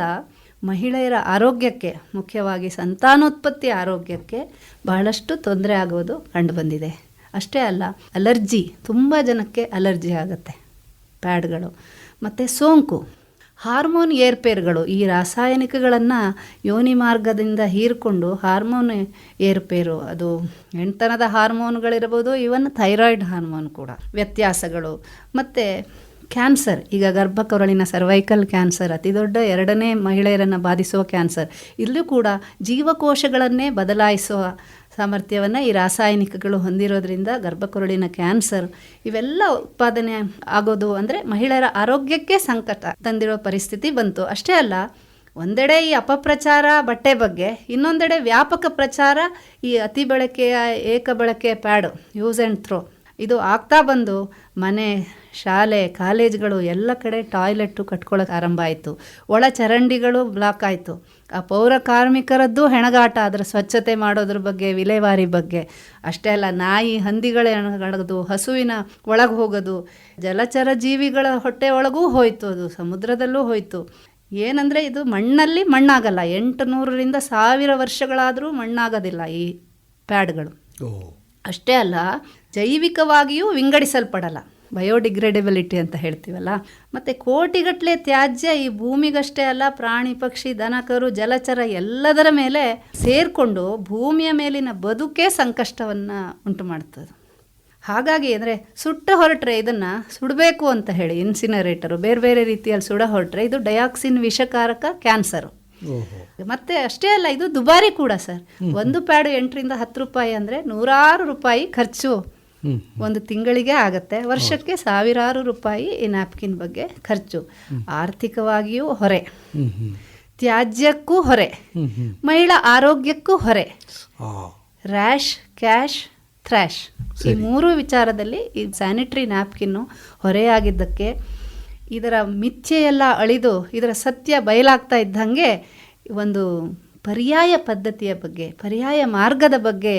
ಮಹಿಳೆಯರ ಆರೋಗ್ಯಕ್ಕೆ, ಮುಖ್ಯವಾಗಿ ಸಂತಾನೋತ್ಪತ್ತಿ ಆರೋಗ್ಯಕ್ಕೆ ಬಹಳಷ್ಟು ತೊಂದರೆ ಆಗೋದು ಕಂಡುಬಂದಿದೆ. ಅಷ್ಟೇ ಅಲ್ಲ, ಅಲರ್ಜಿ, ತುಂಬ ಜನಕ್ಕೆ ಅಲರ್ಜಿ ಆಗುತ್ತೆ. ಪ್ಯಾಡ್ಗಳು. ಮತ್ತು ಸೋಂಕು. ಹಾರ್ಮೋನ್ ಏರ್ಪೇರುಗಳು ಈ ರಾಸಾಯನಿಕಗಳನ್ನು ಯೋನಿ ಮಾರ್ಗದಿಂದ ಹೀರಿಕೊಂಡು ಹಾರ್ಮೋನ್ ಏರ್ಪೇರು, ಅದು ಹೆಣ್ತನದ ಹಾರ್ಮೋನ್ಗಳಿರ್ಬೋದು ಇವನ್ ಥೈರಾಯ್ಡ್ ಹಾರ್ಮೋನ್ ಕೂಡ. ವ್ಯತ್ಯಾಸಗಳು. ಮತ್ತು ಕ್ಯಾನ್ಸರ್, ಈಗ ಗರ್ಭಕರುಳಿನ ಸರ್ವೈಕಲ್ ಕ್ಯಾನ್ಸರ್ ಅತಿ ದೊಡ್ಡ ಎರಡನೇ ಮಹಿಳೆಯರನ್ನು ಬಾಧಿಸುವ ಕ್ಯಾನ್ಸರ್. ಇಲ್ಲೂ ಕೂಡ ಜೀವಕೋಶಗಳನ್ನೇ ಬದಲಾಯಿಸುವ ಸಾಮರ್ಥ್ಯವನ್ನು ಈ ರಾಸಾಯನಿಕಗಳು ಹೊಂದಿರೋದ್ರಿಂದ ಗರ್ಭಕುರುಳಿನ ಕ್ಯಾನ್ಸರ್ ಇವೆಲ್ಲ ಉತ್ಪಾದನೆ ಆಗೋದು ಅಂದರೆ ಮಹಿಳೆಯರ ಆರೋಗ್ಯಕ್ಕೆ ಸಂಕಟ ತಂದಿರೋ ಪರಿಸ್ಥಿತಿ ಬಂತು. ಅಷ್ಟೇ ಅಲ್ಲ, ಒಂದೆಡೆ ಈ ಅಪಪ್ರಚಾರ ಬಟ್ಟೆ ಬಗ್ಗೆ, ಇನ್ನೊಂದೆಡೆ ವ್ಯಾಪಕ ಪ್ರಚಾರ ಈ ಅತಿ ಬಳಕೆಯ ಏಕ ಬಳಕೆ ಪ್ಯಾಡು, ಯೂಸ್ ಆ್ಯಂಡ್ ಥ್ರೋ. ಇದು ಆಗ್ತಾ ಬಂದು ಮನೆ, ಶಾಲೆ, ಕಾಲೇಜ್ಗಳು ಎಲ್ಲ ಕಡೆ ಟಾಯ್ಲೆಟ್ಟು ಕಟ್ಕೊಳ್ಳೋಕೆ ಆರಂಭ ಆಯಿತು. ಒಳ ಚರಂಡಿಗಳು ಬ್ಲಾಕ್ ಆಯಿತು. ಆ ಪೌರ ಕಾರ್ಮಿಕರದ್ದು ಹೆಣಗಾಟ ಅದರ ಸ್ವಚ್ಛತೆ ಮಾಡೋದ್ರ ಬಗ್ಗೆ ವಿಲೇವಾರಿ ಬಗ್ಗೆ. ಅಷ್ಟೇ ಅಲ್ಲ ನಾಯಿ ಹಂದಿಗಳ ಹೆಣಗಾಡೋದು ಹಸುವಿನ ಒಳಗೆ ಹೋಗೋದು ಜಲಚರ ಜೀವಿಗಳ ಹೊಟ್ಟೆ ಒಳಗೂ ಹೋಯ್ತು ಅದು ಸಮುದ್ರದಲ್ಲೂ ಹೋಯ್ತು. ಏನಂದರೆ ಇದು ಮಣ್ಣಲ್ಲಿ ಮಣ್ಣಾಗಲ್ಲ ಎಂಟು ನೂರರಿಂದ ಸಾವಿರ ವರ್ಷಗಳಾದರೂ ಮಣ್ಣಾಗೋದಿಲ್ಲ ಈ ಪ್ಯಾಡ್ಗಳು. ಅಷ್ಟೇ ಅಲ್ಲ ಜೈವಿಕವಾಗಿಯೂ ವಿಂಗಡಿಸಲ್ಪಡಲ್ಲ. ಬಯೋಡಿಗ್ರೇಡಬಿಲಿಟಿ ಅಂತ ಹೇಳ್ತೀವಲ್ಲ? ಮತ್ತು ಕೋಟಿಗಟ್ಟಲೆ ತ್ಯಾಜ್ಯ ಈ ಭೂಮಿಗಷ್ಟೇ ಅಲ್ಲ ಪ್ರಾಣಿ ಪಕ್ಷಿ ದನಕರು ಜಲಚರ ಎಲ್ಲದರ ಮೇಲೆ ಸೇರಿಕೊಂಡು ಭೂಮಿಯ ಮೇಲಿನ ಬದುಕೇ ಸಂಕಷ್ಟವನ್ನು ಉಂಟು ಮಾಡ್ತದೆ. ಹಾಗಾಗಿ ಅಂದರೆ ಸುಟ್ಟ ಹೊರಟ್ರೆ ಇದನ್ನು ಸುಡಬೇಕು ಅಂತ ಹೇಳಿ ಇನ್ಸಿನರೇಟರು ಬೇರೆ ಬೇರೆ ರೀತಿಯಲ್ಲಿ ಸುಡ ಹೊರಟ್ರೆ ಇದು ಡಯಾಕ್ಸಿನ್ ವಿಷಕಾರಕ ಕ್ಯಾನ್ಸರು. ಮತ್ತೆ ಅಷ್ಟೇ ಅಲ್ಲ ಇದು ದುಬಾರಿ ಕೂಡ ಸರ್. ಒಂದು ಪ್ಯಾಡು ಎಂಟರಿಂದ ಹತ್ತು ರೂಪಾಯಿ ಅಂದರೆ ನೂರಾರು ರೂಪಾಯಿ ಖರ್ಚು. ಒಂದು ತಿಂಗಳಿಗೆ ಆಗುತ್ತೆ. ವರ್ಷಕ್ಕೆ ಸಾವಿರಾರು ರೂಪಾಯಿ ಈ ನ್ಯಾಪ್ಕಿನ್ ಬಗ್ಗೆ ಖರ್ಚು. ಆರ್ಥಿಕವಾಗಿಯೂ ಹೊರೆ. ತ್ಯಾಜ್ಯಕ್ಕೂ ಹೊರೆ. ಮಹಿಳಾ ಆರೋಗ್ಯಕ್ಕೂ ಹೊರೆ. Rash cash thrash. ಈ ಮೂರು ವಿಚಾರದಲ್ಲಿ ಈ ಸ್ಯಾನಿಟರಿ ನ್ಯಾಪ್ಕಿನ್ನು ಹೊರೆಯಾಗಿದ್ದಕ್ಕೆ ಇದರ ಮಿಥ್ಯೆಯೆಲ್ಲ ಅಳಿದು ಇದರ ಸತ್ಯ ಬಯಲಾಗ್ತಾ ಇದ್ದಂಗೆ ಒಂದು ಪರ್ಯಾಯ ಪದ್ಧತಿಯ ಬಗ್ಗೆ ಪರ್ಯಾಯ ಮಾರ್ಗದ ಬಗ್ಗೆ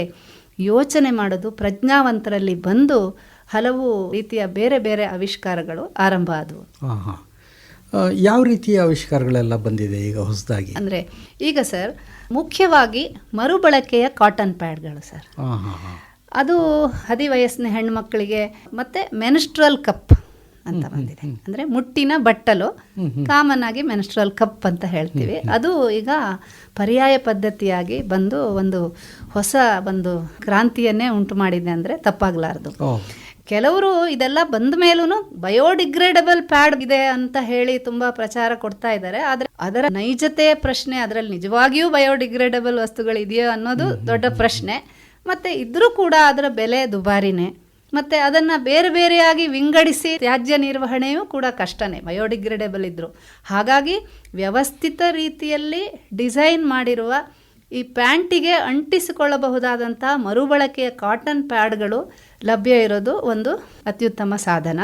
ಯೋಚನೆ ಮಾಡೋದು ಪ್ರಜ್ಞಾವಂತರಲ್ಲಿ ಬಂದು ಹಲವು ರೀತಿಯ ಬೇರೆ ಬೇರೆ ಆವಿಷ್ಕಾರಗಳು ಆರಂಭ ಆದವು. ಯಾವ ರೀತಿಯ ಆವಿಷ್ಕಾರಗಳೆಲ್ಲ ಬಂದಿದೆ ಈಗ ಹೊಸದಾಗಿ? ಅಂದರೆ ಈಗ ಸರ್ ಮುಖ್ಯವಾಗಿ ಮರುಬಳಕೆಯ ಕಾಟನ್ ಪ್ಯಾಡ್ಗಳು ಸರ್. ಅದು ಹದಿ ವಯಸ್ಸಿನ ಹೆಣ್ಮಕ್ಳಿಗೆ ಮತ್ತೆ ಮೆನ್ಸ್ಟ್ರಲ್ ಕಪ್ ಅಂತ ಬಂದಿದೆ. ಅಂದ್ರೆ ಮುಟ್ಟಿನ ಬಟ್ಟಲು ಕಾಮನ್ ಆಗಿ ಮೆನ್ಸ್ಟ್ರಲ್ ಕಪ್ ಅಂತ ಹೇಳ್ತೀವಿ. ಅದು ಈಗ ಪರ್ಯಾಯ ಪದ್ಧತಿಯಾಗಿ ಬಂದು ಒಂದು ಹೊಸ ಒಂದು ಕ್ರಾಂತಿಯನ್ನೇ ಉಂಟು ಮಾಡಿದೆ ಅಂದ್ರೆ ತಪ್ಪಾಗ್ಲಾರ್ದು. ಕೆಲವರು ಇದೆಲ್ಲ ಬಂದ ಮೇಲೂ ಬಯೋಡಿಗ್ರೇಡಬಲ್ ಪ್ಯಾಡ್ ಇದೆ ಅಂತ ಹೇಳಿ ತುಂಬಾ ಪ್ರಚಾರ ಕೊಡ್ತಾ ಇದ್ದಾರೆ. ಆದರೆ ಅದರ ನೈಜತೆಯ ಪ್ರಶ್ನೆ ಅದರಲ್ಲಿ ನಿಜವಾಗಿಯೂ ಬಯೋಡಿಗ್ರೇಡಬಲ್ ವಸ್ತುಗಳು ಇದೆಯೋ ಅನ್ನೋದು ದೊಡ್ಡ ಪ್ರಶ್ನೆ. ಮತ್ತೆ ಇದ್ರೂ ಕೂಡ ಅದರ ಬೆಲೆ ದುಬಾರಿನೇ. ಮತ್ತೆ ಅದನ್ನ ಬೇರೆ ಬೇರೆಯಾಗಿ ವಿಂಗಡಿಸಿ ತ್ಯಾಜ್ಯ ನಿರ್ವಹಣೆಯೂ ಕೂಡ ಕಷ್ಟನೇ ಬಯೋಡಿಗ್ರೇಡಬಲ್ ಇದ್ರು. ಹಾಗಾಗಿ ವ್ಯವಸ್ಥಿತ ರೀತಿಯಲ್ಲಿ ಡಿಸೈನ್ ಮಾಡಿರುವ ಈ ಪ್ಯಾಂಟಿಗೆ ಅಂಟಿಸಿಕೊಳ್ಳಬಹುದಾದಂಥ ಮರುಬಳಕೆಯ ಕಾಟನ್ ಪ್ಯಾಡ್ಗಳು ಲಭ್ಯ ಇರೋದು ಒಂದು ಅತ್ಯುತ್ತಮ ಸಾಧನ.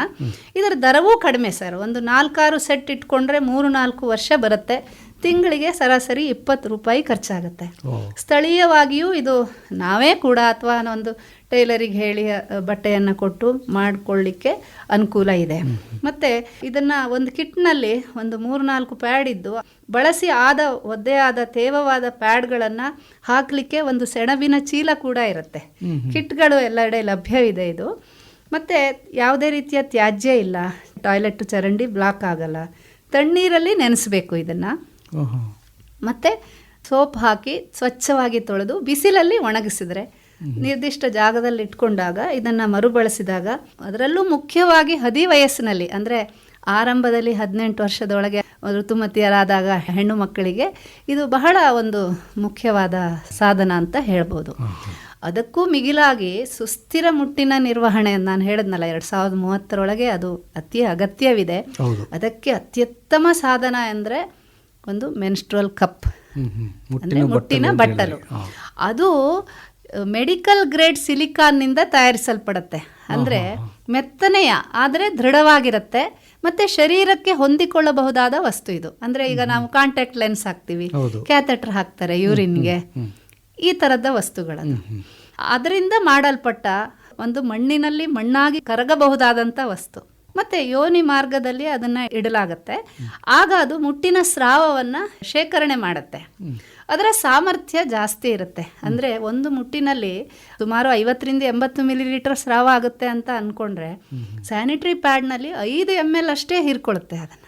ಇದರ ದರವೂ ಕಡಿಮೆ ಸರ್. ಒಂದು ನಾಲ್ಕಾರು ಸೆಟ್ ಇಟ್ಕೊಂಡ್ರೆ ಮೂರು ನಾಲ್ಕು ವರ್ಷ ಬರುತ್ತೆ. ತಿಂಗಳಿಗೆ ಸರಾಸರಿ ಇಪ್ಪತ್ತು ರೂಪಾಯಿ ಖರ್ಚಾಗುತ್ತೆ. ಸ್ಥಳೀಯವಾಗಿಯೂ ಇದು ನಾವೇ ಕೂಡ ಅಥವಾ ಒಂದು ಟೈಲರಿಗೆ ಹೇಳಿ ಬಟ್ಟೆಯನ್ನು ಕೊಟ್ಟು ಮಾಡಿಕೊಳ್ಳಿಕ್ಕೆ ಅನುಕೂಲ ಇದೆ. ಮತ್ತು ಇದನ್ನು ಒಂದು ಕಿಟ್ನಲ್ಲಿ ಒಂದು ಮೂರು ನಾಲ್ಕು ಪ್ಯಾಡ್ ಇದ್ದು ಬಳಸಿ ಆದ ಒದ್ದೆಯಾದ ಆದ ತೇವವಾದ ಪ್ಯಾಡ್ಗಳನ್ನು ಹಾಕಲಿಕ್ಕೆ ಒಂದು ಸೆಣಬಿನ ಚೀಲ ಕೂಡ ಇರುತ್ತೆ. ಕಿಟ್ಗಳು ಎಲ್ಲೆಡೆ ಲಭ್ಯವಿದೆ ಇದು ಮತ್ತು ಯಾವುದೇ ರೀತಿಯ ತ್ಯಾಜ್ಯ ಇಲ್ಲ. ಟಾಯ್ಲೆಟ್ ಚರಂಡಿ ಬ್ಲಾಕ್ ಆಗಲ್ಲ. ತಣ್ಣೀರಲ್ಲಿ ನೆನೆಸಬೇಕು ಇದನ್ನು. ಮತ್ತು ಸೋಪ್ ಹಾಕಿ ಸ್ವಚ್ಛವಾಗಿ ತೊಳೆದು ಬಿಸಿಲಲ್ಲಿ ಒಣಗಿಸಿದ್ರೆ ನಿರ್ದಿಷ್ಟ ಜಾಗದಲ್ಲಿ ಇಟ್ಕೊಂಡಾಗ ಇದನ್ನು ಮರುಬಳಸಿದಾಗ ಅದರಲ್ಲೂ ಮುಖ್ಯವಾಗಿ ಹದಿ ವಯಸ್ಸಿನಲ್ಲಿ ಅಂದರೆ ಆರಂಭದಲ್ಲಿ ಹದಿನೆಂಟು ವರ್ಷದೊಳಗೆ ಋತುಮತಿಯರಾದಾಗ ಹೆಣ್ಣು ಮಕ್ಕಳಿಗೆ ಇದು ಬಹಳ ಒಂದು ಮುಖ್ಯವಾದ ಸಾಧನ ಅಂತ ಹೇಳ್ಬೋದು. ಅದಕ್ಕೂ ಮಿಗಿಲಾಗಿ ಸುಸ್ಥಿರ ಮುಟ್ಟಿನ ನಿರ್ವಹಣೆ ನಾನು ಹೇಳಿದ್ನಲ್ಲ ಎರಡು ಸಾವಿರದ ಮೂವತ್ತರೊಳಗೆ ಅದು ಅತಿ ಅಗತ್ಯವಿದೆ. ಅದಕ್ಕೆ ಅತ್ಯುತ್ತಮ ಸಾಧನ ಅಂದರೆ ಒಂದು ಮೆನ್ಸ್ಟ್ರಲ್ ಕಪ್. ಮುಟ್ಟಿನ ಬಟ್ಟಲು. ಅದು ಮೆಡಿಕಲ್ ಗ್ರೇಡ್ ಸಿಲಿಕಾನ್ನಿಂದ ತಯಾರಿಸಲ್ಪಡುತ್ತೆ. ಅಂದರೆ ಮೆತ್ತನೆಯ ಆದರೆ ದೃಢವಾಗಿರುತ್ತೆ. ಮತ್ತೆ ಶರೀರಕ್ಕೆ ಹೊಂದಿಕೊಳ್ಳಬಹುದಾದ ವಸ್ತು ಇದು. ಅಂದರೆ ಈಗ ನಾವು ಕಾಂಟ್ಯಾಕ್ಟ್ ಲೆನ್ಸ್ ಹಾಕ್ತೀವಿ. ಕ್ಯಾಥೆಟರ್ ಹಾಕ್ತಾರೆ ಯೂರಿನ್ಗೆ. ಈ ಥರದ ವಸ್ತುಗಳನ್ನು. ಅದರಿಂದ ಮಾಡಲ್ಪಟ್ಟ ಒಂದು ಮಣ್ಣಿನಲ್ಲಿ ಮಣ್ಣಾಗಿ ಕರಗಬಹುದಾದಂಥ ವಸ್ತು. ಮತ್ತೆ ಯೋನಿ ಮಾರ್ಗದಲ್ಲಿ ಅದನ್ನ ಇಡಲಾಗತ್ತೆ. ಆಗ ಅದು ಮುಟ್ಟಿನ ಸ್ರಾವವನ್ನ ಶೇಖರಣೆ ಮಾಡುತ್ತೆ. ಅದರ ಸಾಮರ್ಥ್ಯ ಜಾಸ್ತಿ ಇರುತ್ತೆ. ಅಂದರೆ ಒಂದು ಮುಟ್ಟಿನಲ್ಲಿ ಸುಮಾರು ಐವತ್ತರಿಂದ ಎಂಬತ್ತು ಮಿಲಿ ಲೀಟರ್ ಸ್ರಾವ ಆಗುತ್ತೆ ಅಂತ ಅಂದ್ಕೊಂಡ್ರೆ ಸ್ಯಾನಿಟರಿ ಪ್ಯಾಡ್ನಲ್ಲಿ ಐದು ಎಂ ಎಲ್ ಅಷ್ಟೇ ಹೀರ್ಕೊಳ್ಳುತ್ತೆ ಅದನ್ನು.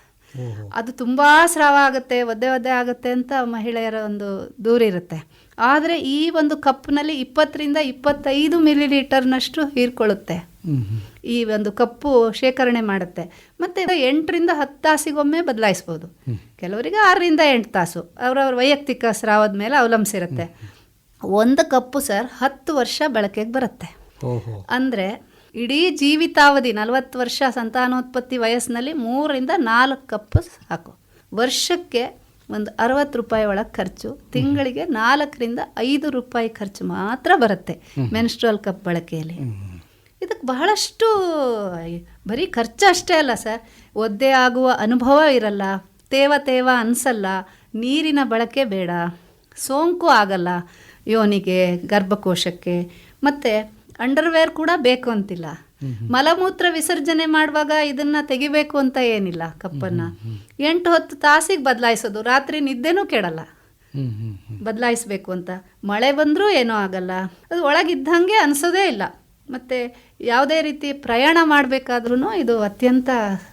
ಅದು ತುಂಬ ಸ್ರಾವ ಆಗುತ್ತೆ ಒದ್ದೆ ಒದ್ದೆ ಆಗುತ್ತೆ ಅಂತ ಮಹಿಳೆಯರ ಒಂದು ದೂರಿರುತ್ತೆ ಆದರೆ ಈ ಒಂದು ಕಪ್ನಲ್ಲಿ ಇಪ್ಪತ್ತರಿಂದ ಇಪ್ಪತ್ತೈದು ಮಿಲಿ ಲೀಟರ್ನಷ್ಟು ಹೀರ್ಕೊಳ್ಳುತ್ತೆ. ಈ ಒಂದು ಕಪ್ಪು ಶೇಖರಣೆ ಮಾಡುತ್ತೆ. ಮತ್ತೆ ಎಂಟರಿಂದ ಹತ್ತು ತಾಸಿಗೊಮ್ಮೆ ಬದಲಾಯಿಸ್ಬೋದು. ಕೆಲವರಿಗೆ ಆರರಿಂದ ಎಂಟು ತಾಸು. ಅವರವ್ರ ವೈಯಕ್ತಿಕ ಸ್ರಾವದ ಮೇಲೆ ಅವಲಂಬಿಸಿರುತ್ತೆ ಒಂದು ಕಪ್ಪು ಸರ್ ಹತ್ತು ವರ್ಷ ಬಳಕೆಗೆ ಬರುತ್ತೆ. ಅಂದರೆ ಇಡೀ ಜೀವಿತಾವಧಿ ನಲವತ್ತು ವರ್ಷ ಸಂತಾನೋತ್ಪತ್ತಿ ವಯಸ್ಸಿನಲ್ಲಿ ಮೂರರಿಂದ ನಾಲ್ಕು ಕಪ್ಪು ಸಾಕು. ವರ್ಷಕ್ಕೆ ಒಂದು ಅರವತ್ತು ರೂಪಾಯಿ ಒಳಗೆ ಖರ್ಚು. ತಿಂಗಳಿಗೆ ನಾಲ್ಕರಿಂದ ಐದು ರೂಪಾಯಿ ಖರ್ಚು ಮಾತ್ರ ಬರುತ್ತೆ. ಮೆನ್ಸ್ಟ್ರಲ್ ಕಪ್ ಬಳಕೆಯಲ್ಲಿ. ಇದಕ್ಕೆ ಬಹಳಷ್ಟು ಬರೀ ಖರ್ಚು ಅಷ್ಟೇ ಅಲ್ಲ ಸರ್. ಒದ್ದೆ ಆಗುವ ಅನುಭವ ಇರಲ್ಲ ತೇವ ತೇವ ಅನಿಸಲ್ಲ ನೀರಿನ ಬಳಕೆ ಬೇಡ ಸೋಂಕು ಆಗಲ್ಲ ಯೋನಿಗೆ ಗರ್ಭಕೋಶಕ್ಕೆ. ಮತ್ತು ಅಂಡರ್ವೇರ್ ಕೂಡ ಬೇಕು ಅಂತಿಲ್ಲ. ಮಲಮೂತ್ರ ವಿಸರ್ಜನೆ ಮಾಡುವಾಗ ಇದನ್ನು ತೆಗಿಬೇಕು ಅಂತ ಏನಿಲ್ಲ ಕಪ್ಪನ್ನು. ಎಂಟು ಹತ್ತು ತಾಸಿಗೆ ಬದಲಾಯಿಸೋದು ರಾತ್ರಿ ನಿದ್ದೆನೂ ಕೆಡಲ್ಲ. ಬದಲಾಯಿಸಬೇಕು ಅಂತ. ಮಳೆ ಬಂದರೂ ಏನೂ ಆಗಲ್ಲ. ಅದು ಒಳಗಿದ್ದಂಗೆ ಅನಿಸೋದೇ ಇಲ್ಲ. ಮತ್ತು ಯಾವುದೇ ರೀತಿ ಪ್ರಯಾಣ ಮಾಡಬೇಕಾದ್ರೂ ಇದು ಅತ್ಯಂತ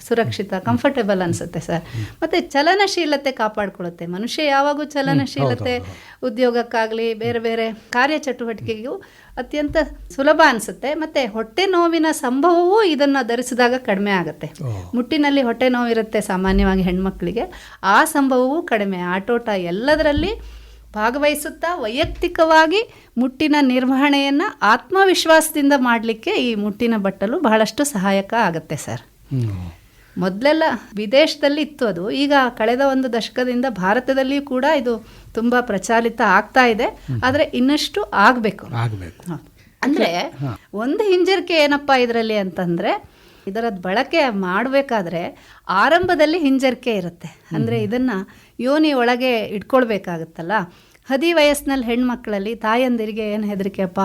ಸುರಕ್ಷಿತ ಕಂಫರ್ಟೇಬಲ್ ಅನಿಸುತ್ತೆ ಸರ್. ಮತ್ತು ಚಲನಶೀಲತೆ ಕಾಪಾಡಿಕೊಳ್ಳುತ್ತೆ ಮನುಷ್ಯ ಯಾವಾಗೂ ಚಲನಶೀಲತೆ ಉದ್ಯೋಗಕ್ಕಾಗಲಿ ಬೇರೆ ಬೇರೆ ಕಾರ್ಯಚಟುವಟಿಕೆಗೂ ಅತ್ಯಂತ ಸುಲಭ ಅನಿಸುತ್ತೆ. ಮತ್ತು ಹೊಟ್ಟೆ ನೋವಿನ ಸಂಭವವೂ ಇದನ್ನು ಧರಿಸಿದಾಗ ಕಡಿಮೆ ಆಗುತ್ತೆ. ಮುಟ್ಟಿನಲ್ಲಿ ಹೊಟ್ಟೆ ನೋವಿರುತ್ತೆ ಸಾಮಾನ್ಯವಾಗಿ ಹೆಣ್ಮಕ್ಳಿಗೆ. ಆ ಸಂಭವವೂ ಕಡಿಮೆ. ಆಟೋಟ ಎಲ್ಲದರಲ್ಲಿ ಭಾಗವಹಿಸುತ್ತಾ ವೈಯಕ್ತಿಕವಾಗಿ ಮುಟ್ಟಿನ ನಿರ್ವಹಣೆಯನ್ನು ಆತ್ಮವಿಶ್ವಾಸದಿಂದ ಮಾಡಲಿಕ್ಕೆ ಈ ಮುಟ್ಟಿನ ಬಟ್ಟಲು ಬಹಳಷ್ಟು ಸಹಾಯಕ ಆಗುತ್ತೆ ಸರ್. ಮೊದಲೆಲ್ಲ ವಿದೇಶದಲ್ಲಿ ಇತ್ತು ಅದು. ಈಗ ಕಳೆದ ಒಂದು ದಶಕದಿಂದ ಭಾರತದಲ್ಲಿಯೂ ಕೂಡ ಇದು ತುಂಬ ಪ್ರಚಾಲಿತ ಆಗ್ತಾ ಇದೆ. ಆದರೆ ಇನ್ನಷ್ಟು ಆಗಬೇಕು. ಆಗಬೇಕು. ಅಂದ್ರೆ ಒಂದು ಹಿಂಜರಿಕೆ ಏನಪ್ಪ ಇದರಲ್ಲಿ ಅಂತಂದ್ರೆ ಇದರದ್ದು ಬಳಕೆ ಮಾಡಬೇಕಾದ್ರೆ ಆರಂಭದಲ್ಲಿ ಹಿಂಜರಿಕೆ ಇರುತ್ತೆ. ಅಂದರೆ ಇದನ್ನು ಯೋನಿ ಒಳಗೆ ಇಟ್ಕೊಳ್ಬೇಕಾಗುತ್ತಲ್ಲ? ಹದಿ ವಯಸ್ಸಿನಲ್ಲಿ ಹೆಣ್ಮಕ್ಳಲ್ಲಿ ತಾಯಂದಿರಿಗೆ ಏನು ಹೆದರಿಕೆಯಪ್ಪ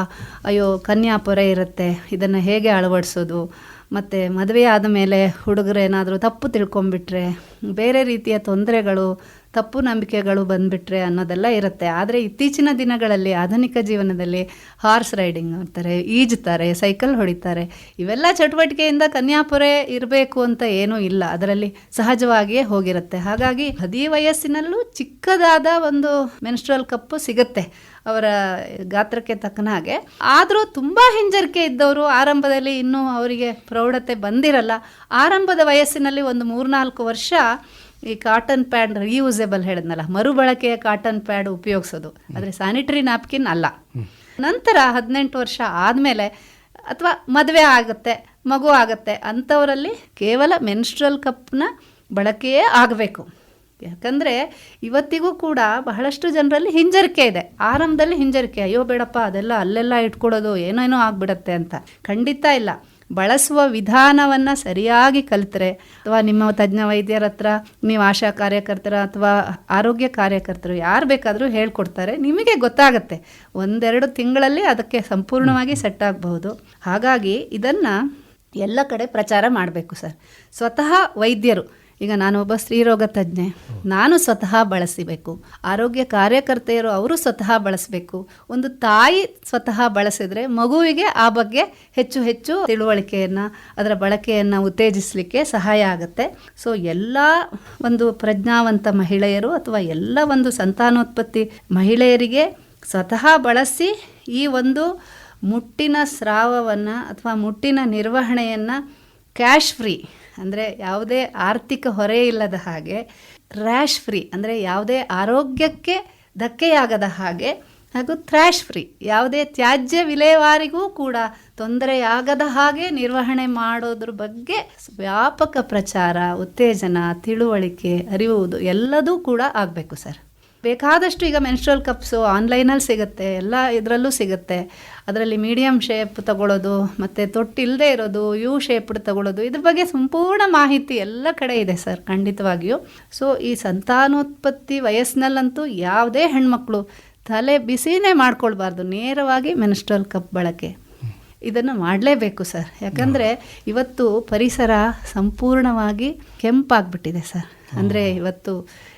ಅಯ್ಯೋ ಕನ್ಯಾಪುರ ಇರುತ್ತೆ ಇದನ್ನು ಹೇಗೆ ಅಳವಡಿಸೋದು? ಮತ್ತು ಮದುವೆ ಆದ ಮೇಲೆ ಹುಡುಗರು ಏನಾದರೂ ತಪ್ಪು ತಿಳ್ಕೊಂಬಿಟ್ರೆ ಬೇರೆ ರೀತಿಯ ತೊಂದರೆಗಳು ತಪ್ಪು ನಂಬಿಕೆಗಳು ಬಂದುಬಿಟ್ರೆ ಅನ್ನೋದೆಲ್ಲ ಇರುತ್ತೆ. ಆದರೆ ಇತ್ತೀಚಿನ ದಿನಗಳಲ್ಲಿ ಆಧುನಿಕ ಜೀವನದಲ್ಲಿ ಹಾರ್ಸ್ ರೈಡಿಂಗ್ ಮಾಡ್ತಾರೆ, ಈಜುತ್ತಾರೆ, ಸೈಕಲ್ ಹೊಡಿತಾರೆ. ಇವೆಲ್ಲ ಚಟುವಟಿಕೆಯಿಂದ ಕನ್ಯಾಪುರೆ ಇರಬೇಕು ಅಂತ ಏನೂ ಇಲ್ಲ. ಅದರಲ್ಲಿ ಸಹಜವಾಗಿಯೇ ಹೋಗಿರುತ್ತೆ. ಹಾಗಾಗಿ ಹದಿ ವಯಸ್ಸಿನಲ್ಲೂ ಚಿಕ್ಕದಾದ ಒಂದು ಮೆನ್ಸ್ಟ್ರಲ್ ಕಪ್ಪು ಸಿಗುತ್ತೆ ಅವರ ಗಾತ್ರಕ್ಕೆ ತಕ್ಕನ ಹಾಗೆ. ಆದರೂ ತುಂಬ ಹಿಂಜರಿಕೆ ಇದ್ದವರು ಆರಂಭದಲ್ಲಿ ಇನ್ನೂ ಅವರಿಗೆ ಪ್ರೌಢತೆ ಬಂದಿರಲ್ಲ. ಆರಂಭದ ವಯಸ್ಸಿನಲ್ಲಿ ಒಂದು ಮೂರ್ನಾಲ್ಕು ವರ್ಷ ಈ ಕಾಟನ್ ಪ್ಯಾಡ್ ರೀಯೂಸೆಬಲ್ ಹೇಳಿದ್ನಲ್ಲ ಮರುಬಳಕೆಯ ಕಾಟನ್ ಪ್ಯಾಡ್ ಉಪಯೋಗಿಸೋದು. ಆದರೆ ಸ್ಯಾನಿಟರಿ ನ್ಯಾಪ್ಕಿನ್ ಅಲ್ಲ. ನಂತರ ಹದಿನೆಂಟು ವರ್ಷ ಆದಮೇಲೆ ಅಥವಾ ಮದುವೆ ಆಗುತ್ತೆ ಮಗು ಆಗುತ್ತೆ ಅಂಥವರಲ್ಲಿ ಕೇವಲ ಮೆನ್ಸ್ಟ್ರಲ್ ಕಪ್ನ ಬಳಕೆಯೇ ಆಗಬೇಕು. ಯಾಕಂದರೆ ಇವತ್ತಿಗೂ ಕೂಡ ಬಹಳಷ್ಟು ಜನರಲ್ಲಿ ಹಿಂಜರಿಕೆ ಇದೆ. ಆರಂಭದಲ್ಲಿ ಹಿಂಜರಿಕೆ ಅಯ್ಯೋ ಬೇಡಪ್ಪ ಅದೆಲ್ಲ ಅಲ್ಲೆಲ್ಲ ಇಟ್ಕೊಳ್ಳೋದು ಏನೇನೋ ಆಗಿಬಿಡತ್ತೆ ಅಂತ. ಖಂಡಿತ ಇಲ್ಲ. ಬಳಸುವ ವಿಧಾನವನ್ನು ಸರಿಯಾಗಿ ಕಲಿತರೆ ಅಥವಾ ನಿಮ್ಮ ತಜ್ಞ ವೈದ್ಯರ ಹತ್ರ ನೀವು ಆಶಾ ಕಾರ್ಯಕರ್ತರ ಅಥವಾ ಆರೋಗ್ಯ ಕಾರ್ಯಕರ್ತರು ಯಾರು ಬೇಕಾದರೂ ಹೇಳ್ಕೊಡ್ತಾರೆ ನಿಮಗೆ ಗೊತ್ತಾಗುತ್ತೆ. ಒಂದೆರಡು ತಿಂಗಳಲ್ಲಿ ಅದಕ್ಕೆ ಸಂಪೂರ್ಣವಾಗಿ ಸೆಟ್ ಆಗಬಹುದು. ಹಾಗಾಗಿ ಇದನ್ನು ಎಲ್ಲ ಕಡೆ ಪ್ರಚಾರ ಮಾಡಬೇಕು ಸರ್. ಸ್ವತಃ ವೈದ್ಯರು ಈಗ ನಾನೊಬ್ಬ ಸ್ತ್ರೀರೋಗ ತಜ್ಞೆ. ನಾನು ಸ್ವತಃ ಬಳಸಬೇಕು. ಆರೋಗ್ಯ ಕಾರ್ಯಕರ್ತೆಯರು ಅವರು ಸ್ವತಃ ಬಳಸಬೇಕು. ಒಂದು ತಾಯಿ ಸ್ವತಃ ಬಳಸಿದ್ರೆ ಮಗುವಿಗೆ ಆ ಬಗ್ಗೆ ಹೆಚ್ಚು ಹೆಚ್ಚು ತಿಳುವಳಿಕೆಯನ್ನು, ಅದರ ಬಳಕೆಯನ್ನು ಉತ್ತೇಜಿಸಲಿಕ್ಕೆ ಸಹಾಯ ಆಗುತ್ತೆ. ಸೊ ಎಲ್ಲ ಒಂದು ಪ್ರಜ್ಞಾವಂತ ಮಹಿಳೆಯರು ಅಥವಾ ಎಲ್ಲ ಒಂದು ಸಂತಾನೋತ್ಪತ್ತಿ ಮಹಿಳೆಯರಿಗೆ ಸ್ವತಃ ಬಳಸಿ ಈ ಒಂದು ಮುಟ್ಟಿನ ಸ್ರಾವವನ್ನು ಅಥವಾ ಮುಟ್ಟಿನ ನಿರ್ವಹಣೆಯನ್ನು ಕ್ಯಾಶ್ ಫ್ರೀ ಅಂದರೆ ಯಾವುದೇ ಆರ್ಥಿಕ ಹೊರೆ ಇಲ್ಲದ ಹಾಗೆ ರ್ಯಾಶ್ ಫ್ರೀ ಅಂದರೆ ಯಾವುದೇ ಆರೋಗ್ಯಕ್ಕೆ ಧಕ್ಕೆಯಾಗದ ಹಾಗೆ ಹಾಗೂ ಥ್ರ್ಯಾಶ್ ಫ್ರೀ ಯಾವುದೇ ತ್ಯಾಜ್ಯ ವಿಲೇವಾರಿಗೂ ಕೂಡ ತೊಂದರೆಯಾಗದ ಹಾಗೆ ನಿರ್ವಹಣೆ ಮಾಡೋದ್ರ ಬಗ್ಗೆ ವ್ಯಾಪಕ ಪ್ರಚಾರ, ಉತ್ತೇಜನ, ತಿಳುವಳಿಕೆ ಅರಿವುದು ಎಲ್ಲದೂ ಕೂಡ ಆಗಬೇಕು ಸರ್. ಬೇಕಾದಷ್ಟು ಈಗ ಮೆನ್ಸ್ಟ್ರಲ್ ಕಪ್ಸು ಆನ್ಲೈನಲ್ಲಿ ಸಿಗುತ್ತೆ ಎಲ್ಲ ಇದರಲ್ಲೂ ಸಿಗುತ್ತೆ. ಅದರಲ್ಲಿ ಮೀಡಿಯಮ್ ಶೇಪ್ ತಗೊಳ್ಳೋದು ಮತ್ತು ತೊಟ್ಟಿಲ್ಲದೆ ಇರೋದು ಯು ಶೇಪ್ ತಗೊಳ್ಳೋದು ಇದ್ರ ಬಗ್ಗೆ ಸಂಪೂರ್ಣ ಮಾಹಿತಿ ಎಲ್ಲ ಕಡೆ ಇದೆ ಸರ್ ಖಂಡಿತವಾಗಿಯೂ. ಸೊ ಈ ಸಂತಾನೋತ್ಪತ್ತಿ ವಯಸ್ಸಿನಲ್ಲಂತೂ ಯಾವುದೇ ಹೆಣ್ಮಕ್ಳು ತಲೆ ಬಿಸಿನೇ ಮಾಡ್ಕೊಳ್ಬಾರ್ದು ನೇರವಾಗಿ ಮೆನ್ಸ್ಟ್ರಲ್ ಕಪ್ ಬಳಕೆ. ಇದನ್ನು ಮಾಡಲೇಬೇಕು ಸರ್ ಯಾಕಂದರೆ ಇವತ್ತು ಪರಿಸರ ಸಂಪೂರ್ಣವಾಗಿ ಕೆಂಪಾಗ್ಬಿಟ್ಟಿದೆ ಸರ್. ಅಂದರೆ ಇವತ್ತು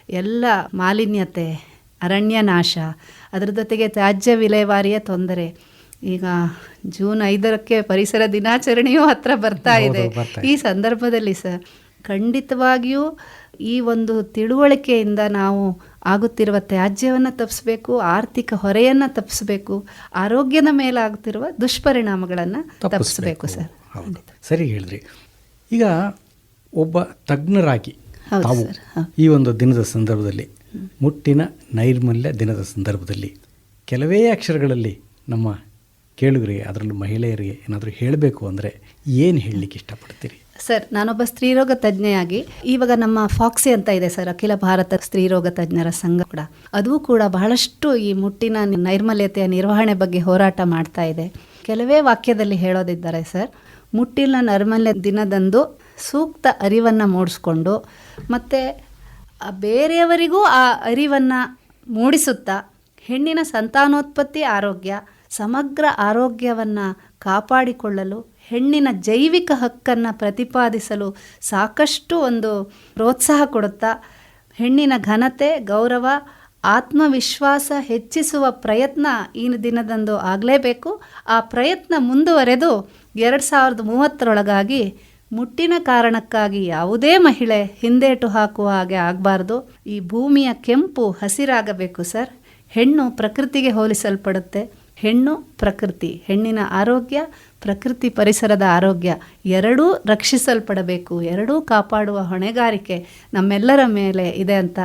ಎಲ್ಲ ಮಾಲಿನ್ಯತೆ ಅರಣ್ಯ ನಾಶ ಅದರ ಜೊತೆಗೆ ತ್ಯಾಜ್ಯ ವಿಲೇವಾರಿಯ ತೊಂದರೆ. ಈಗ ಜೂನ್ ಐದರಕ್ಕೆ ಪರಿಸರ ದಿನಾಚರಣೆಯೂ ಹತ್ರ ಬರ್ತಾ ಇದೆ. ಈ ಸಂದರ್ಭದಲ್ಲಿ ಸರ್ ಖಂಡಿತವಾಗಿಯೂ ಈ ಒಂದು ತಿಳುವಳಿಕೆಯಿಂದ ನಾವು ಆಗುತ್ತಿರುವ ತ್ಯಾಜ್ಯವನ್ನು ತಪ್ಪಿಸಬೇಕು ಆರ್ಥಿಕ ಹೊರೆಯನ್ನು ತಪ್ಪಿಸಬೇಕು ಆರೋಗ್ಯದ ಮೇಲಾಗುತ್ತಿರುವ ದುಷ್ಪರಿಣಾಮಗಳನ್ನು ತಪ್ಪಿಸಬೇಕು. ಸರ್. ಸರಿ ಹೇಳಿದ್ರಿ. ಈಗ ಒಬ್ಬ ತಜ್ಞರಾಗಿ ತಾವು ಸರ್, ಈ ಒಂದು ದಿನದ ಸಂದರ್ಭದಲ್ಲಿ ಮುಟ್ಟಿನ ನೈರ್ಮಲ್ಯ ದಿನದ ಸಂದರ್ಭದಲ್ಲಿ ಕೆಲವೇ ಅಕ್ಷರಗಳಲ್ಲಿ ನಮ್ಮ ಕೇಳುಗರಿಗೆ ಅದರಲ್ಲೂ ಮಹಿಳೆಯರಿಗೆ ಏನಾದರೂ ಹೇಳಬೇಕು ಅಂದರೆ ಏನು ಹೇಳಲಿಕ್ಕೆ ಇಷ್ಟಪಡ್ತೀರಿ? ಸರ್ ನಾನೊಬ್ಬ ಸ್ತ್ರೀರೋಗ ತಜ್ಞೆಯಾಗಿ ಇವಾಗ ನಮ್ಮ ಫಾಕ್ಸಿ ಅಂತ ಇದೆ ಸರ್ ಅಖಿಲ ಭಾರತ ಸ್ತ್ರೀರೋಗ ತಜ್ಞರ ಸಂಘ ಕೂಡ. ಅದು ಕೂಡ ಬಹಳಷ್ಟು ಈ ಮುಟ್ಟಿನ ನೈರ್ಮಲ್ಯತೆಯ ನಿರ್ವಹಣೆ ಬಗ್ಗೆ ಹೋರಾಟ ಮಾಡ್ತಾ ಇದೆ. ಕೆಲವೇ ವಾಕ್ಯದಲ್ಲಿ ಹೇಳೋದಿದ್ದಾರೆ ಸರ್ ಮುಟ್ಟಿನ ನೈರ್ಮಲ್ಯ ದಿನದಂದು ಸೂಕ್ತ ಅರಿವನ್ನು ಮೂಡಿಸ್ಕೊಂಡು ಮತ್ತು ಬೇರೆಯವರಿಗೂ ಆ ಅರಿವನ್ನು ಮೂಡಿಸುತ್ತಾ, ಹೆಣ್ಣಿನ ಸಂತಾನೋತ್ಪತ್ತಿ ಆರೋಗ್ಯ, ಸಮಗ್ರ ಆರೋಗ್ಯವನ್ನು ಕಾಪಾಡಿಕೊಳ್ಳಲು, ಹೆಣ್ಣಿನ ಜೈವಿಕ ಹಕ್ಕನ್ನು ಪ್ರತಿಪಾದಿಸಲು ಸಾಕಷ್ಟು ಒಂದು ಪ್ರೋತ್ಸಾಹ ಕೊಡುತ್ತಾ, ಹೆಣ್ಣಿನ ಘನತೆ, ಗೌರವ, ಆತ್ಮವಿಶ್ವಾಸ ಹೆಚ್ಚಿಸುವ ಪ್ರಯತ್ನ ಈ ದಿನದಂದು ಆಗಲೇಬೇಕು. ಆ ಪ್ರಯತ್ನ ಮುಂದುವರೆದು ಎರಡು ಸಾವಿರದ ಮೂವತ್ತರೊಳಗಾಗಿ ಮುಟ್ಟಿನ ಕಾರಣಕ್ಕಾಗಿ ಯಾವುದೇ ಮಹಿಳೆ ಹಿಂದೇಟು ಹಾಕುವ ಹಾಗೆ ಆಗಬಾರ್ದು. ಈ ಭೂಮಿಯ ಕೆಂಪು ಹಸಿರಾಗಬೇಕು ಸರ್. ಹೆಣ್ಣು ಪ್ರಕೃತಿಗೆ ಹೋಲಿಸಲ್ಪಡುತ್ತೆ. ಹೆಣ್ಣು ಪ್ರಕೃತಿ, ಹೆಣ್ಣಿನ ಆರೋಗ್ಯ, ಪ್ರಕೃತಿ ಪರಿಸರದ ಆರೋಗ್ಯ ಎರಡೂ ರಕ್ಷಿಸಲ್ಪಡಬೇಕು. ಎರಡೂ ಕಾಪಾಡುವ ಹೊಣೆಗಾರಿಕೆ ನಮ್ಮೆಲ್ಲರ ಮೇಲೆ ಇದೆ ಅಂತ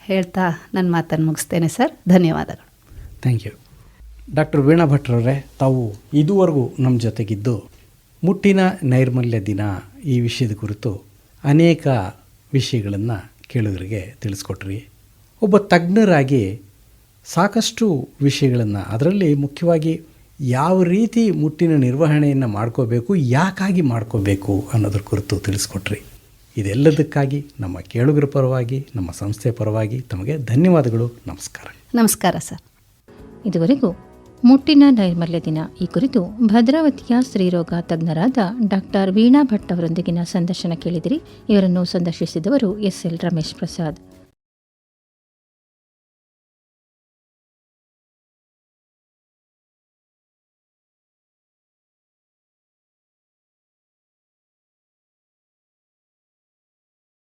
ಹೇಳ್ತಾ ನನ್ನ ಮಾತನ್ನು ಮುಗಿಸ್ತೇನೆ ಸರ್. ಧನ್ಯವಾದಗಳು. Thank you. ಡಾಕ್ಟರ್ ವೀಣಾ ಭಟ್ರವರೇ ತಾವು ಇದುವರೆಗೂ ನಮ್ಮ ಜೊತೆಗಿದ್ದು ಮುಟ್ಟಿನ ನೈರ್ಮಲ್ಯ ದಿನ ಈ ವಿಷಯದ ಕುರಿತು ಅನೇಕ ವಿಷಯಗಳನ್ನು ಕೇಳುಗರಿಗೆ ತಿಳಿಸ್ಕೊಟ್ರಿ. ಒಬ್ಬ ತಜ್ಞರಾಗಿ ಸಾಕಷ್ಟು ವಿಷಯಗಳನ್ನು ಅದರಲ್ಲಿ ಮುಖ್ಯವಾಗಿ ಯಾವ ರೀತಿ ಮುಟ್ಟಿನ ನಿರ್ವಹಣೆಯನ್ನು ಮಾಡ್ಕೋಬೇಕು, ಯಾಕಾಗಿ ಮಾಡ್ಕೋಬೇಕು ಅನ್ನೋದ್ರ ಕುರಿತು ತಿಳಿಸ್ಕೊಟ್ರಿ. ಇದೆಲ್ಲದಕ್ಕಾಗಿ ನಮ್ಮ ಕೇಳುಗರ ಪರವಾಗಿ, ನಮ್ಮ ಸಂಸ್ಥೆ ಪರವಾಗಿ ತಮಗೆ ಧನ್ಯವಾದಗಳು. ನಮಸ್ಕಾರ. ನಮಸ್ಕಾರ ಸರ್. ಇದುವರೆಗೂ ಮುಟ್ಟಿನ ನೈರ್ಮಲ್ಯ ದಿನ. ಈ ಕುರಿತು ಭದ್ರಾವತಿಯ ಸ್ತ್ರೀರೋಗ ತಜ್ಞರಾದ ಡಾಕ್ಟರ್ ವೀಣಾ ಭಟ್ ಅವರೊಂದಿಗಿನ ಸಂದರ್ಶನ ಕೇಳಿದಿರಿ. ಇವರನ್ನು ಸಂದರ್ಶಿಸಿದವರು ಎಸ್ ಎಲ್ ರಮೇಶ್ ಪ್ರಸಾದ್.